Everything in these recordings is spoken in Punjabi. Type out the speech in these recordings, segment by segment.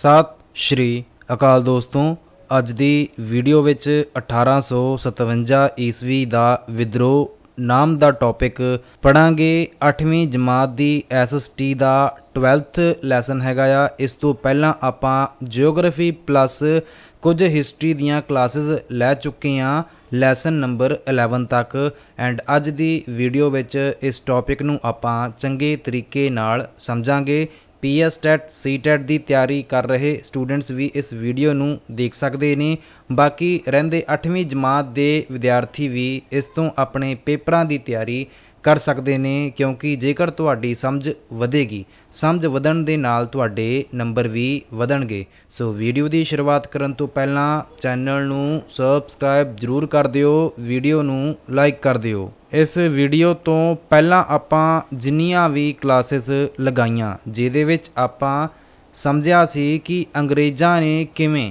ਸਤਿ ਸ਼੍ਰੀ ਅਕਾਲ ਦੋਸਤੋ, ਅੱਜ ਦੀ ਵੀਡੀਓ ਵਿੱਚ 1857 ਈਸਵੀ ਦਾ ਵਿਦਰੋਹ ਨਾਮ ਦਾ ਟੌਪਿਕ ਪੜਾਂਗੇ। 8ਵੀਂ ਜਮਾਤ ਦੀ ਐਸਐਸਟੀ ਦਾ 12th ਲੈਸਨ ਹੈਗਾ ਆ। ਇਸ ਤੋਂ ਪਹਿਲਾਂ ਆਪਾਂ ਜੀਓਗ੍ਰਾਫੀ ਪਲੱਸ ਕੁਝ ਹਿਸਟਰੀ ਦੀਆਂ ਕਲਾਸਿਸ ਲੈ ਚੁੱਕੇ ਹਾਂ ਲੈਸਨ ਨੰਬਰ 11 ਤੱਕ। ਐਂਡ ਅੱਜ ਦੀ ਵੀਡੀਓ ਵਿੱਚ ਇਸ ਟੌਪਿਕ ਨੂੰ ਆਪਾਂ ਚੰਗੇ ਤਰੀਕੇ ਨਾਲ ਸਮਝਾਂਗੇ। ਪੀਐਸ ਟੈਟ ਸੀ ਟੈਟ ਦੀ ਤਿਆਰੀ ਕਰ ਰਹੇ ਸਟੂਡੈਂਟਸ ਵੀ ਇਸ ਵੀਡੀਓ ਨੂੰ ਦੇਖ ਸਕਦੇ ਨੇ। ਬਾਕੀ ਰਹਿੰਦੇ 8ਵੀਂ ਜਮਾਤ ਦੇ ਵਿਦਿਆਰਥੀ ਵੀ ਇਸ ਤੋਂ ਆਪਣੇ ਪੇਪਰਾਂ ਦੀ ਤਿਆਰੀ ਕਰ ਸਕਦੇ ਨੇ, ਕਿਉਂਕਿ ਜੇਕਰ ਤੁਹਾਡੀ ਸਮਝ ਵਧੇਗੀ, ਸਮਝ ਵਧਣ ਦੇ ਨਾਲ ਤੁਹਾਡੇ ਨੰਬਰ ਵੀ ਵਧਣਗੇ। ਸੋ ਵੀਡੀਓ ਦੀ ਸ਼ੁਰੂਆਤ ਕਰਨ ਤੋਂ ਪਹਿਲਾਂ ਚੈਨਲ ਨੂੰ ਸਬਸਕ੍ਰਾਈਬ ਜਰੂਰ ਕਰ ਦਿਓ ਵੀਡੀਓ ਨੂੰ ਲਾਈਕ ਕਰ ਦਿਓ। ਇਸ ਵੀਡੀਓ ਤੋਂ ਪਹਿਲਾਂ ਆਪਾਂ ਜਿੰਨੀਆਂ ਵੀ ਕਲਾਸਿਸ ਲਗਾਈਆਂ, ਜਿਹਦੇ ਵਿੱਚ ਆਪਾਂ ਸਮਝਿਆ ਸੀ ਕਿ ਅੰਗਰੇਜ਼ਾਂ ਨੇ ਕਿਵੇਂ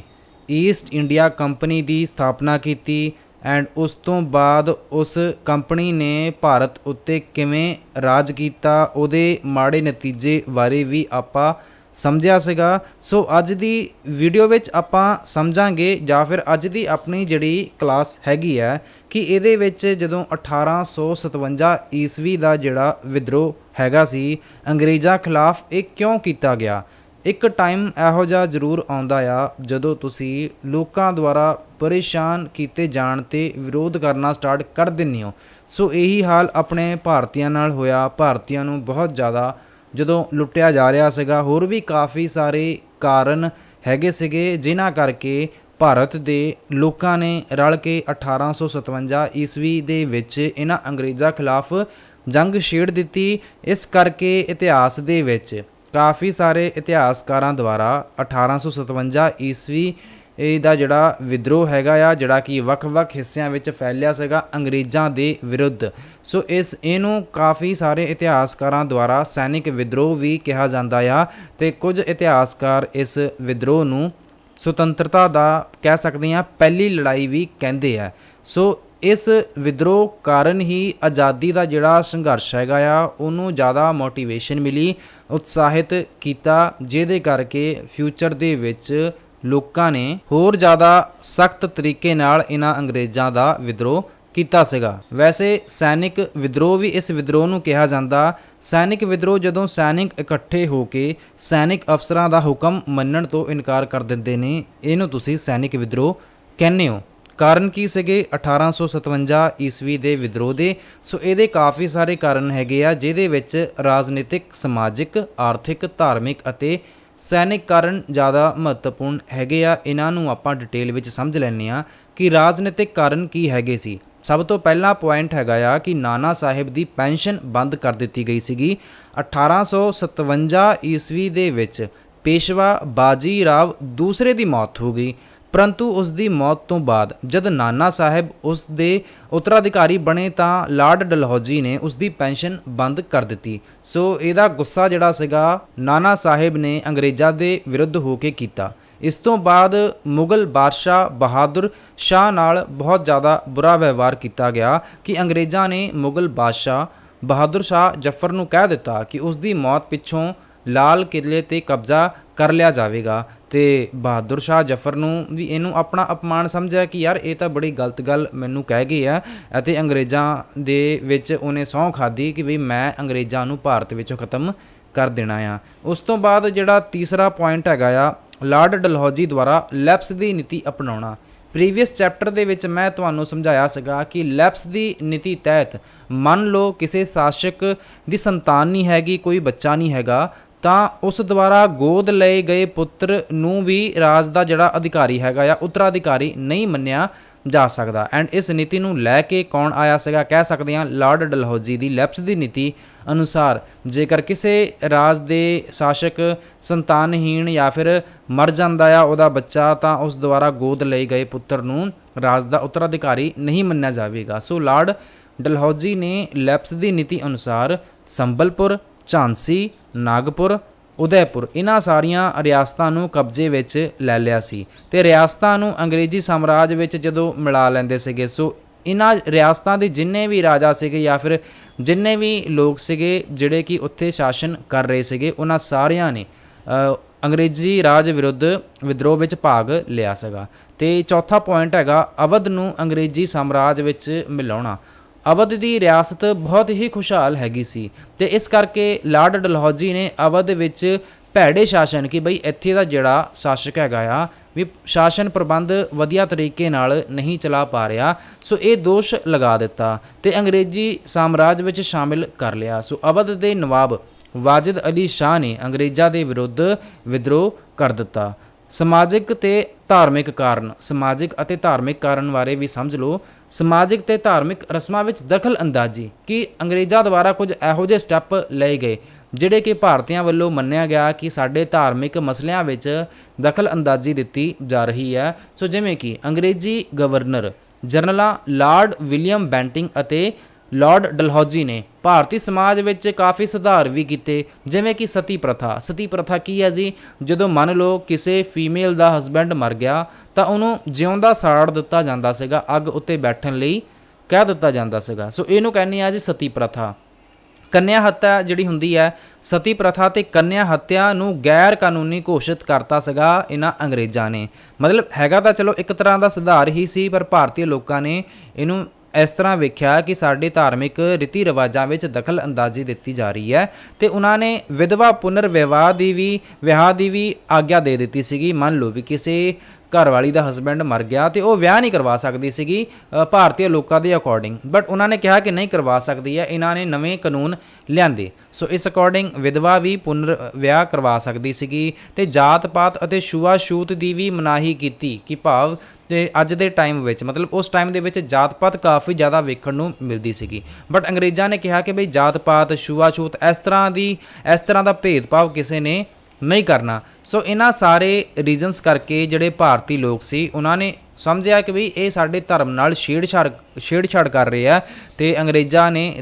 ਈਸਟ ਇੰਡੀਆ ਕੰਪਨੀ ਦੀ ਸਥਾਪਨਾ ਕੀਤੀ ਐਂਡ ਉਸ ਤੋਂ ਬਾਅਦ ਉਸ ਕੰਪਨੀ ਨੇ ਭਾਰਤ ਉੱਤੇ ਕਿਵੇਂ ਰਾਜ ਕੀਤਾ, ਉਹਦੇ ਮਾੜੇ ਨਤੀਜੇ ਬਾਰੇ ਵੀ ਆਪਾਂ ਸਮਝਿਆ ਸੀਗਾ। ਸੋ ਅੱਜ ਦੀ ਵੀਡੀਓ ਵਿੱਚ ਆਪਾਂ ਸਮਝਾਂਗੇ ਜਾਂ ਫਿਰ ਅੱਜ ਦੀ ਆਪਣੀ ਜਿਹੜੀ ਕਲਾਸ ਹੈਗੀ ਹੈ ਕਿ ਇਹਦੇ ਵਿੱਚ ਜਦੋਂ 1857 ਈਸਵੀ ਦਾ ਜਿਹੜਾ ਵਿਦਰੋਹ ਹੈਗਾ ਸੀ, ਅੰਗਰੇਜ਼ਾਂ ਖਿਲਾਫ ਇਹ ਕਿਉਂ ਕੀਤਾ ਗਿਆ? ਇੱਕ ਟਾਈਮ ਇਹੋ ਜਿਹਾ ਜ਼ਰੂਰ ਆਉਂਦਾ ਆ, ਜਦੋਂ ਤੁਸੀਂ ਲੋਕਾਂ ਦੁਆਰਾ ਪਰੇਸ਼ਾਨ ਕੀਤੇ ਜਾਣ ਤੇ ਵਿਰੋਧ ਕਰਨਾ ਸਟਾਰਟ ਕਰ ਦਿੰਦੇ ਹੋ। ਸੋ ਇਹੀ ਹਾਲ ਆਪਣੇ ਭਾਰਤੀਆਂ ਨਾਲ ਹੋਇਆ। ਭਾਰਤੀਆਂ ਨੂੰ ਬਹੁਤ ਜ਼ਿਆਦਾ ਜਦੋਂ ਲੁੱਟਿਆ ਜਾ ਰਿਹਾ ਸੀਗਾ, ਹੋਰ ਵੀ ਕਾਫੀ ਸਾਰੇ ਕਾਰਨ ਹੈਗੇ ਸੀਗੇ, ਜਿਨ੍ਹਾਂ ਕਰਕੇ ਭਾਰਤ ਦੇ ਲੋਕਾਂ ਨੇ ਰਲ ਕੇ 1857 ਈਸਵੀ ਦੇ ਵਿੱਚ ਇਹਨਾਂ ਅੰਗਰੇਜ਼ਾਂ ਖਿਲਾਫ ਜੰਗ ਛੇੜ ਦਿੱਤੀ। ਇਸ ਕਰਕੇ ਇਤਿਹਾਸ ਦੇ ਵਿੱਚ ਕਾਫੀ ਸਾਰੇ ਇਤਿਹਾਸਕਾਰਾਂ ਦੁਆਰਾ 1857 ਈਸਵੀ ਇਹ ਦਾ ਜਿਹੜਾ ਵਿਦਰੋਹ ਹੈਗਾ ਆ, ਜਿਹੜਾ ਕਿ ਵੱਖ-ਵੱਖ ਹਿੱਸਿਆਂ ਵਿੱਚ ਫੈਲਿਆ ਸੀਗਾ ਅੰਗਰੇਜ਼ਾਂ ਦੇ ਵਿਰੁੱਧ। ਸੋ ਇਸ ਇਹਨੂੰ ਕਾਫੀ ਸਾਰੇ ਇਤਿਹਾਸਕਾਰਾਂ ਦੁਆਰਾ ਸੈਨਿਕ ਵਿਦਰੋਹ ਵੀ ਕਿਹਾ ਜਾਂਦਾ ਆ ਤੇ ਕੁਝ ਇਤਿਹਾਸਕਾਰ ਇਸ ਵਿਦਰੋਹ ਨੂੰ ਸੁਤੰਤਰਤਾ ਦਾ ਕਹਿ ਸਕਦੇ ਆ ਪਹਿਲੀ ਲੜਾਈ ਵੀ ਕਹਿੰਦੇ ਆ। ਸੋ ਇਸ ਵਿਦਰੋਹ ਕਾਰਨ ਹੀ ਆਜ਼ਾਦੀ ਦਾ ਜਿਹੜਾ ਸੰਘਰਸ਼ ਹੈਗਾ ਆ, ਉਹਨੂੰ ਜ਼ਿਆਦਾ ਮੋਟੀਵੇਸ਼ਨ ਮਿਲੀ, ਉਤਸ਼ਾਹਿਤ ਕੀਤਾ, ਜਿਹਦੇ ਕਰਕੇ ਫਿਊਚਰ ਦੇ ਵਿੱਚ ਲੋਕਾਂ ਨੇ ਹੋਰ ਜ਼ਿਆਦਾ ਸਖਤ ਤਰੀਕੇ ਨਾਲ ਇਹਨਾਂ ਅੰਗਰੇਜ਼ਾਂ ਦਾ ਵਿਦਰੋਹ ਕੀਤਾ ਸੀਗਾ। ਵੈਸੇ ਸੈਨਿਕ ਵਿਦਰੋਹ ਵੀ ਇਸ ਵਿਦਰੋਹ ਨੂੰ ਕਿਹਾ ਜਾਂਦਾ। ਸੈਨਿਕ ਵਿਦਰੋਹ ਜਦੋਂ ਸੈਨਿਕ ਇਕੱਠੇ ਹੋ ਕੇ ਸੈਨਿਕ ਅਫਸਰਾਂ ਦਾ ਹੁਕਮ ਮੰਨਣ ਤੋਂ ਇਨਕਾਰ ਕਰ ਦਿੰਦੇ ਨੇ, ਇਹਨੂੰ ਤੁਸੀਂ ਸੈਨਿਕ ਵਿਦਰੋਹ ਕਹਿੰਦੇ ਹੋ। ਕਾਰਨ ਕੀ ਸੀਗੇ? 1857 ਈਸਵੀ ਦੇ ਵਿਦਰੋਹ ਦੇ। ਸੋ ਇਹਦੇ ਕਾਫੀ ਸਾਰੇ ਕਾਰਨ ਹੈਗੇ ਆ, ਜਿਹਦੇ ਵਿੱਚ ਰਾਜਨੀਤਿਕ, ਸਮਾਜਿਕ, ਆਰਥਿਕ, ਧਾਰਮਿਕ ਅਤੇ ਸੈਨਿਕ ਕਾਰਨ ਜ਼ਿਆਦਾ ਮਹੱਤਵਪੂਰਨ ਹੈਗੇ ਆ। ਇਹਨਾਂ ਨੂੰ ਆਪਾਂ ਡਿਟੇਲ ਵਿੱਚ ਸਮਝ ਲੈਣੇ ਆ ਕਿ ਰਾਜਨੀਤਿਕ ਕਾਰਨ ਕੀ ਹੈਗੇ ਸੀ। ਸਭ ਤੋਂ ਪਹਿਲਾ ਪੁਆਇੰਟ ਹੈਗਾ ਆ ਕਿ ਨਾਨਾ ਸਾਹਿਬ ਦੀ ਪੈਨਸ਼ਨ ਬੰਦ ਕਰ ਦਿੱਤੀ ਗਈ ਸੀਗੀ। 1857 ਈਸਵੀ ਦੇ ਵਿੱਚ ਪੇਸ਼ਵਾ ਬਾਜੀ ਰਾਵ ਦੂਸਰੇ ਦੀ ਮੌਤ ਹੋ ਗਈ। ਪਰੰਤੂ ਉਸ ਦੀ ਮੌਤ ਤੋਂ ਬਾਅਦ ਜਦ ਨਾਨਾ ਸਾਹਿਬ ਉਸ ਦੇ ਉੱਤਰਾਧਿਕਾਰੀ ਬਣੇ ਤਾਂ ਲਾਰਡ ਡਲਹੌਜੀ ਨੇ ਉਸ ਦੀ ਪੈਨਸ਼ਨ ਬੰਦ ਕਰ ਦਿੱਤੀ। ਸੋ ਇਹਦਾ ਗੁੱਸਾ ਜਿਹੜਾ ਸੀਗਾ ਨਾਨਾ ਸਾਹਿਬ ਨੇ ਅੰਗਰੇਜ਼ਾਂ ਦੇ ਵਿਰੁੱਧ ਹੋ ਕੇ ਕੀਤਾ। ਇਸ ਤੋਂ ਬਾਅਦ ਮੁਗਲ ਬਾਦਸ਼ਾਹ ਬਹਾਦਰ ਸ਼ਾਹ ਨਾਲ ਬਹੁਤ ਜ਼ਿਆਦਾ ਬੁਰਾ ਵਿਵਹਾਰ ਕੀਤਾ ਗਿਆ ਕਿ ਅੰਗਰੇਜ਼ਾਂ ਨੇ ਮੁਗਲ ਬਾਦਸ਼ਾਹ ਬਹਾਦਰ ਸ਼ਾਹ ਜਫਰ ਨੂੰ ਕਹਿ ਦਿੱਤਾ ਕਿ ਉਸ ਦੀ ਮੌਤ ਪਿੱਛੋਂ ਲਾਲ ਕਿਲੇ ਤੇ ਕਬਜ਼ਾ ਕਰ ਲਿਆ ਜਾਵੇਗਾ ਤੇ ਬਹਾਦਰ ਸ਼ਾਹ ਜਫਰ ਨੂੰ ਵੀ ਇਹਨੂੰ ਆਪਣਾ ਅਪਮਾਨ ਸਮਝਿਆ ਕਿ ਯਾਰ ਇਹ ਤਾਂ ਬੜੀ ਗਲਤ ਗੱਲ ਮੈਨੂੰ ਕਹਿ ਗਈ ਆ ਅਤੇ ਅੰਗਰੇਜ਼ਾਂ ਦੇ ਵਿੱਚ ਉਹਨੇ ਸਹੁੰ ਖਾਦੀ ਕਿ ਵੀ ਮੈਂ ਅੰਗਰੇਜ਼ਾਂ ਨੂੰ ਭਾਰਤ ਵਿੱਚੋਂ ਖਤਮ ਕਰ ਦੇਣਾ ਆ। ਉਸ ਤੋਂ ਬਾਅਦ ਜਿਹੜਾ ਤੀਸਰਾ ਪੁਆਇੰਟ ਹੈਗਾ ਆ ਲਾਰਡ ਡਲਹੌਜੀ ਦੁਆਰਾ ਲੈਪਸ ਦੀ ਨੀਤੀ ਅਪਣਾਉਣਾ। ਪ੍ਰੀਵੀਅਸ ਚੈਪਟਰ ਦੇ ਵਿੱਚ ਮੈਂ ਤੁਹਾਨੂੰ ਸਮਝਾਇਆ ਸੀਗਾ ਕਿ ਲੈਪਸ ਦੀ ਨੀਤੀ ਤਹਿਤ ਮੰਨ ਲਓ ਕਿਸੇ ਸ਼ਾਸਕ ਦੀ ਸੰਤਾਨ ਨਹੀਂ ਹੈਗੀ, ਕੋਈ ਬੱਚਾ ਨਹੀਂ ਹੈਗਾ, ਤਾਂ ਉਸ ਦੁਆਰਾ ਗੋਦ ਲਏ ਗਏ ਪੁੱਤਰ ਨੂੰ ਵੀ ਰਾਜ ਦਾ ਜਿਹੜਾ ਅਧਿਕਾਰੀ ਹੈਗਾ ਜਾਂ ਉੱਤਰਾਧਿਕਾਰੀ ਨਹੀਂ ਮੰਨਿਆ ਜਾ ਸਕਦਾ। ਐਂਡ ਇਸ ਨੀਤੀ ਨੂੰ ਲੈ ਕੇ ਕੌਣ ਆਇਆ ਸੀਗਾ? ਕਹਿ ਸਕਦੇ ਹਾਂ ਲਾਰਡ ਡਲਹੌਜੀ ਦੀ ਲੈਪਸ ਦੀ ਨੀਤੀ ਅਨੁਸਾਰ, ਜੇਕਰ ਕਿਸੇ ਰਾਜ ਦੇ ਸ਼ਾਸਕ ਸੰਤਾਨਹੀਣ ਜਾਂ ਫਿਰ ਮਰ ਜਾਂਦਾ ਆ ਉਹਦਾ ਬੱਚਾ, ਤਾਂ ਉਸ ਦੁਆਰਾ ਗੋਦ ਲਈ ਗਏ ਪੁੱਤਰ ਨੂੰ ਰਾਜ ਦਾ ਉੱਤਰਾਧਿਕਾਰੀ ਨਹੀਂ ਮੰਨਿਆ ਜਾਵੇਗਾ। ਸੋ ਲਾਰਡ ਡਲਹੌਜੀ ਨੇ ਲੈਪਸ ਦੀ ਨੀਤੀ ਅਨੁਸਾਰ ਸੰਬਲਪੁਰ, ਝਾਂਸੀ, ਨਾਗਪੁਰ ਉਦੈਪੁਰ ਇਹਨਾਂ ਸਾਰੀਆਂ ਰਿਆਸਤਾਂ ਨੂੰ ਕਬਜ਼ੇ ਵਿੱਚ ਲੈ ਲਿਆ ਸੀ ਤੇ ਰਿਆਸਤਾਂ ਨੂੰ ਅੰਗਰੇਜ਼ੀ ਸਾਮਰਾਜ ਵਿੱਚ ਜਦੋਂ ਮਿਲਾ ਲੈਂਦੇ ਸੀਗੇ, ਸੋ ਇਹਨਾਂ ਰਿਆਸਤਾਂ ਦੇ ਜਿੰਨੇ ਵੀ ਰਾਜਾ ਸੀਗੇ ਜਾਂ ਫਿਰ ਜਿੰਨੇ ਵੀ ਲੋਕ ਸੀਗੇ ਜਿਹੜੇ ਕਿ ਉੱਥੇ ਸ਼ਾਸਨ ਕਰ ਰਹੇ ਸੀਗੇ ਉਹਨਾਂ ਸਾਰਿਆਂ ਨੇ ਅੰਗਰੇਜ਼ੀ ਰਾਜ ਵਿਰੁੱਧ ਵਿਦਰੋਹ ਵਿੱਚ ਭਾਗ ਲਿਆ ਸੀਗਾ। ਤੇ ਚੌਥਾ ਪੁਆਇੰਟ ਹੈਗਾ ਅਵਧ ਨੂੰ ਅੰਗਰੇਜ਼ੀ ਸਾਮਰਾਜ ਵਿੱਚ ਮਿਲਾਉਣਾ। ਅਵਧ ਦੀ ਰਿਆਸਤ ਬਹੁਤ ਹੀ ਖੁਸ਼ਹਾਲ ਹੈਗੀ ਸੀ ਤੇ ਇਸ ਕਰਕੇ ਲਾਰਡ ਡਲਹੌਜੀ ਨੇ ਅਵਧ ਵਿੱਚ ਭੈੜੇ ਸ਼ਾਸਨ ਕਿ ਬਈ ਇੱਥੇ ਦਾ ਜਿਹੜਾ ਸ਼ਾਸਕ ਹੈਗਾ ਆ, ਵੀ ਸ਼ਾਸਨ ਪ੍ਰਬੰਧ ਵਧੀਆ ਤਰੀਕੇ ਨਾਲ ਨਹੀਂ ਚਲਾ ਪਾ ਰਿਹਾ, ਸੋ ਇਹ ਦੋਸ਼ ਲਗਾ ਦਿੱਤਾ ਤੇ ਅੰਗਰੇਜ਼ੀ ਸਾਮਰਾਜ ਵਿੱਚ ਸ਼ਾਮਿਲ ਕਰ ਲਿਆ। ਸੋ ਅਵਧ ਦੇ ਨਵਾਬ ਵਾਜਿਦ ਅਲੀ ਸ਼ਾਹ ਨੇ ਅੰਗਰੇਜ਼ਾਂ ਦੇ ਵਿਰੁੱਧ ਵਿਦਰੋਹ ਕਰ ਦਿੱਤਾ। ਸਮਾਜਿਕ ਤੇ ਧਾਰਮਿਕ ਕਾਰਨ, ਸਮਾਜਿਕ ਅਤੇ ਧਾਰਮਿਕ ਕਾਰਨ ਬਾਰੇ ਵੀ ਸਮਝ ਲਓ। ਸਮਾਜਿਕ ਤੇ ਧਾਰਮਿਕ ਰਸਮਾਂ ਵਿੱਚ ਦਖਲ ਅੰਦਾਜ਼ੀ ਕਿ ਅੰਗਰੇਜ਼ਾਂ ਦੁਆਰਾ ਕੁਝ ਇਹੋ ਜਿਹੇ ਸਟੈਪ ਲਏ ਗਏ, ਜਿਹੜੇ ਕਿ ਭਾਰਤੀਆਂ ਵੱਲੋਂ ਮੰਨਿਆ ਗਿਆ ਕਿ ਸਾਡੇ ਧਾਰਮਿਕ ਮਸਲਿਆਂ ਵਿੱਚ ਦਖਲ ਅੰਦਾਜ਼ੀ ਦਿੱਤੀ ਜਾ ਰਹੀ ਹੈ। ਸੋ ਜਿਵੇਂ ਕਿ ਅੰਗਰੇਜ਼ੀ ਗਵਰਨਰ ਜਨਰਲਾਂ ਲਾਰਡ ਵਿਲੀਅਮ ਬੈਂਟਿੰਗ ਅਤੇ ਲਾਰਡ ਡਲਹੌਜੀ ਨੇ ਭਾਰਤੀ ਸਮਾਜ ਵਿੱਚ ਕਾਫੀ ਸੁਧਾਰ ਵੀ ਕੀਤੇ, ਜਿਵੇਂ ਕਿ ਸਤੀ ਪ੍ਰਥਾ। ਸਤੀ ਪ੍ਰਥਾ ਕੀ ਹੈ ਜੀ? ਜਦੋਂ ਮੰਨ ਲਓ ਕਿਸੇ ਫੀਮੇਲ ਦਾ ਹਸਬੈਂਡ ਮਰ ਗਿਆ, ਤਾਂ ਉਹਨੂੰ ਜਿਉਂਦਾ ਸਾੜ ਦਿੱਤਾ ਜਾਂਦਾ ਸੀਗਾ, ਅੱਗ ਉੱਤੇ ਬੈਠਣ ਲਈ ਕਹਿ ਦਿੱਤਾ ਜਾਂਦਾ ਸੀਗਾ। ਸੋ ਇਹਨੂੰ ਕਹਿੰਦੇ ਆ ਜੀ ਸਤੀ ਪ੍ਰਥਾ। ਕੰਨਿਆ ਹੱਤਿਆ ਜਿਹੜੀ ਹੁੰਦੀ ਹੈ, ਸਤੀ ਪ੍ਰਥਾ ਤੇ ਕੰਨਿਆ ਹੱਤਿਆ ਨੂੰ ਗੈਰ ਕਾਨੂੰਨੀ ਘੋਸ਼ਿਤ ਕਰਤਾ ਸੀਗਾ ਇਹਨਾਂ ਅੰਗਰੇਜ਼ਾਂ ਨੇ। ਮਤਲਬ ਹੈਗਾ ਤਾਂ ਚਲੋ ਇੱਕ ਤਰ੍ਹਾਂ ਦਾ ਸੁਧਾਰ ਹੀ ਸੀ, ਪਰ ਭਾਰਤੀ ਲੋਕਾਂ ਨੇ ਇਹਨੂੰ ਇਸ ਤਰ੍ਹਾਂ ਵੇਖਿਆ ਕਿ ਸਾਡੇ ਧਾਰਮਿਕ ਰੀਤੀ ਰਿਵਾਜਾਂ ਵਿੱਚ ਦਖਲ ਅੰਦਾਜ਼ੀ ਦਿੱਤੀ ਜਾ ਰਹੀ ਹੈ ਤੇ ਉਹਨਾਂ ਨੇ ਵਿਧਵਾ ਪੁਨਰ ਵਿਵਾਹ ਦੀ ਵੀ, ਵਿਆਹ ਦੀ ਵੀ ਆਗਿਆ ਦੇ ਦਿੱਤੀ ਸੀਗੀ। ਮੰਨ ਲਓ ਵੀ ਕਿਸੇ ਘਰਵਾਲੀ ਦਾ ਹਸਬੈਂਡ ਮਰ ਗਿਆ ਤੇ ਉਹ ਵਿਆਹ ਨਹੀਂ ਕਰਵਾ ਸਕਦੀ ਸੀਗੀ ਭਾਰਤੀ ਲੋਕਾਂ ਦੇ ਅਕੋਰਡਿੰਗ ਬਟ ਉਹਨਾਂ ਨੇ ਕਿਹਾ ਕਿ ਨਹੀਂ ਕਰਵਾ ਸਕਦੀ ਹੈ, ਇਹਨਾਂ ਨੇ ਨਵੇਂ ਕਾਨੂੰਨ ਲਿਆਂਦੇ। ਸੋ ਇਸ ਅਕੋਰਡਿੰਗ ਵਿਧਵਾ ਵੀ ਪੁਨਰ ਵਿਆਹ ਕਰਵਾ ਸਕਦੀ ਸੀਗੀ ਤੇ ਜਾਤ ਪਾਤ ਅਤੇ ਛੂਆ ਛੂਤ ਦੀ ਵੀ ਮਨਾਹੀ ਕੀਤੀ ਕਿ ਭਾਵ ਤੇ ਅੱਜ ਦੇ ਟਾਈਮ ਵਿੱਚ, ਮਤਲਬ ਉਸ ਟਾਈਮ ਦੇ ਵਿੱਚ ਜਾਤ ਪਾਤ ਕਾਫੀ ਜ਼ਿਆਦਾ ਵੇਖਣ ਨੂੰ ਮਿਲਦੀ ਸੀਗੀ। ਬਟ ਅੰਗਰੇਜ਼ਾਂ ਨੇ ਕਿਹਾ ਕਿ ਬਈ ਜਾਤ ਪਾਤ ਛੂਆ ਛੂਤ ਇਸ ਤਰ੍ਹਾਂ ਦੀ, ਇਸ ਤਰ੍ਹਾਂ ਦਾ ਭੇਦਭਾਵ ਕਿਸੇ ਨੇ ਨਹੀਂ ਕਰਨਾ। ਸੋ ਇਹਨਾਂ ਸਾਰੇ ਰੀਜ਼ਨਸ ਕਰਕੇ ਜਿਹੜੇ ਭਾਰਤੀ ਲੋਕ ਸੀ, ਉਹਨਾਂ ਨੇ ਸਮਝਿਆ ਕਿ ਵੀ ਇਹ ਸਾਡੇ ਧਰਮ ਨਾਲ ਛੇੜਛਾੜ ਛੇੜਛਾੜ ਕਰ ਰਹੇ ਆ ਤੇ ਅੰਗਰੇਜ਼ਾਂ ਨੇ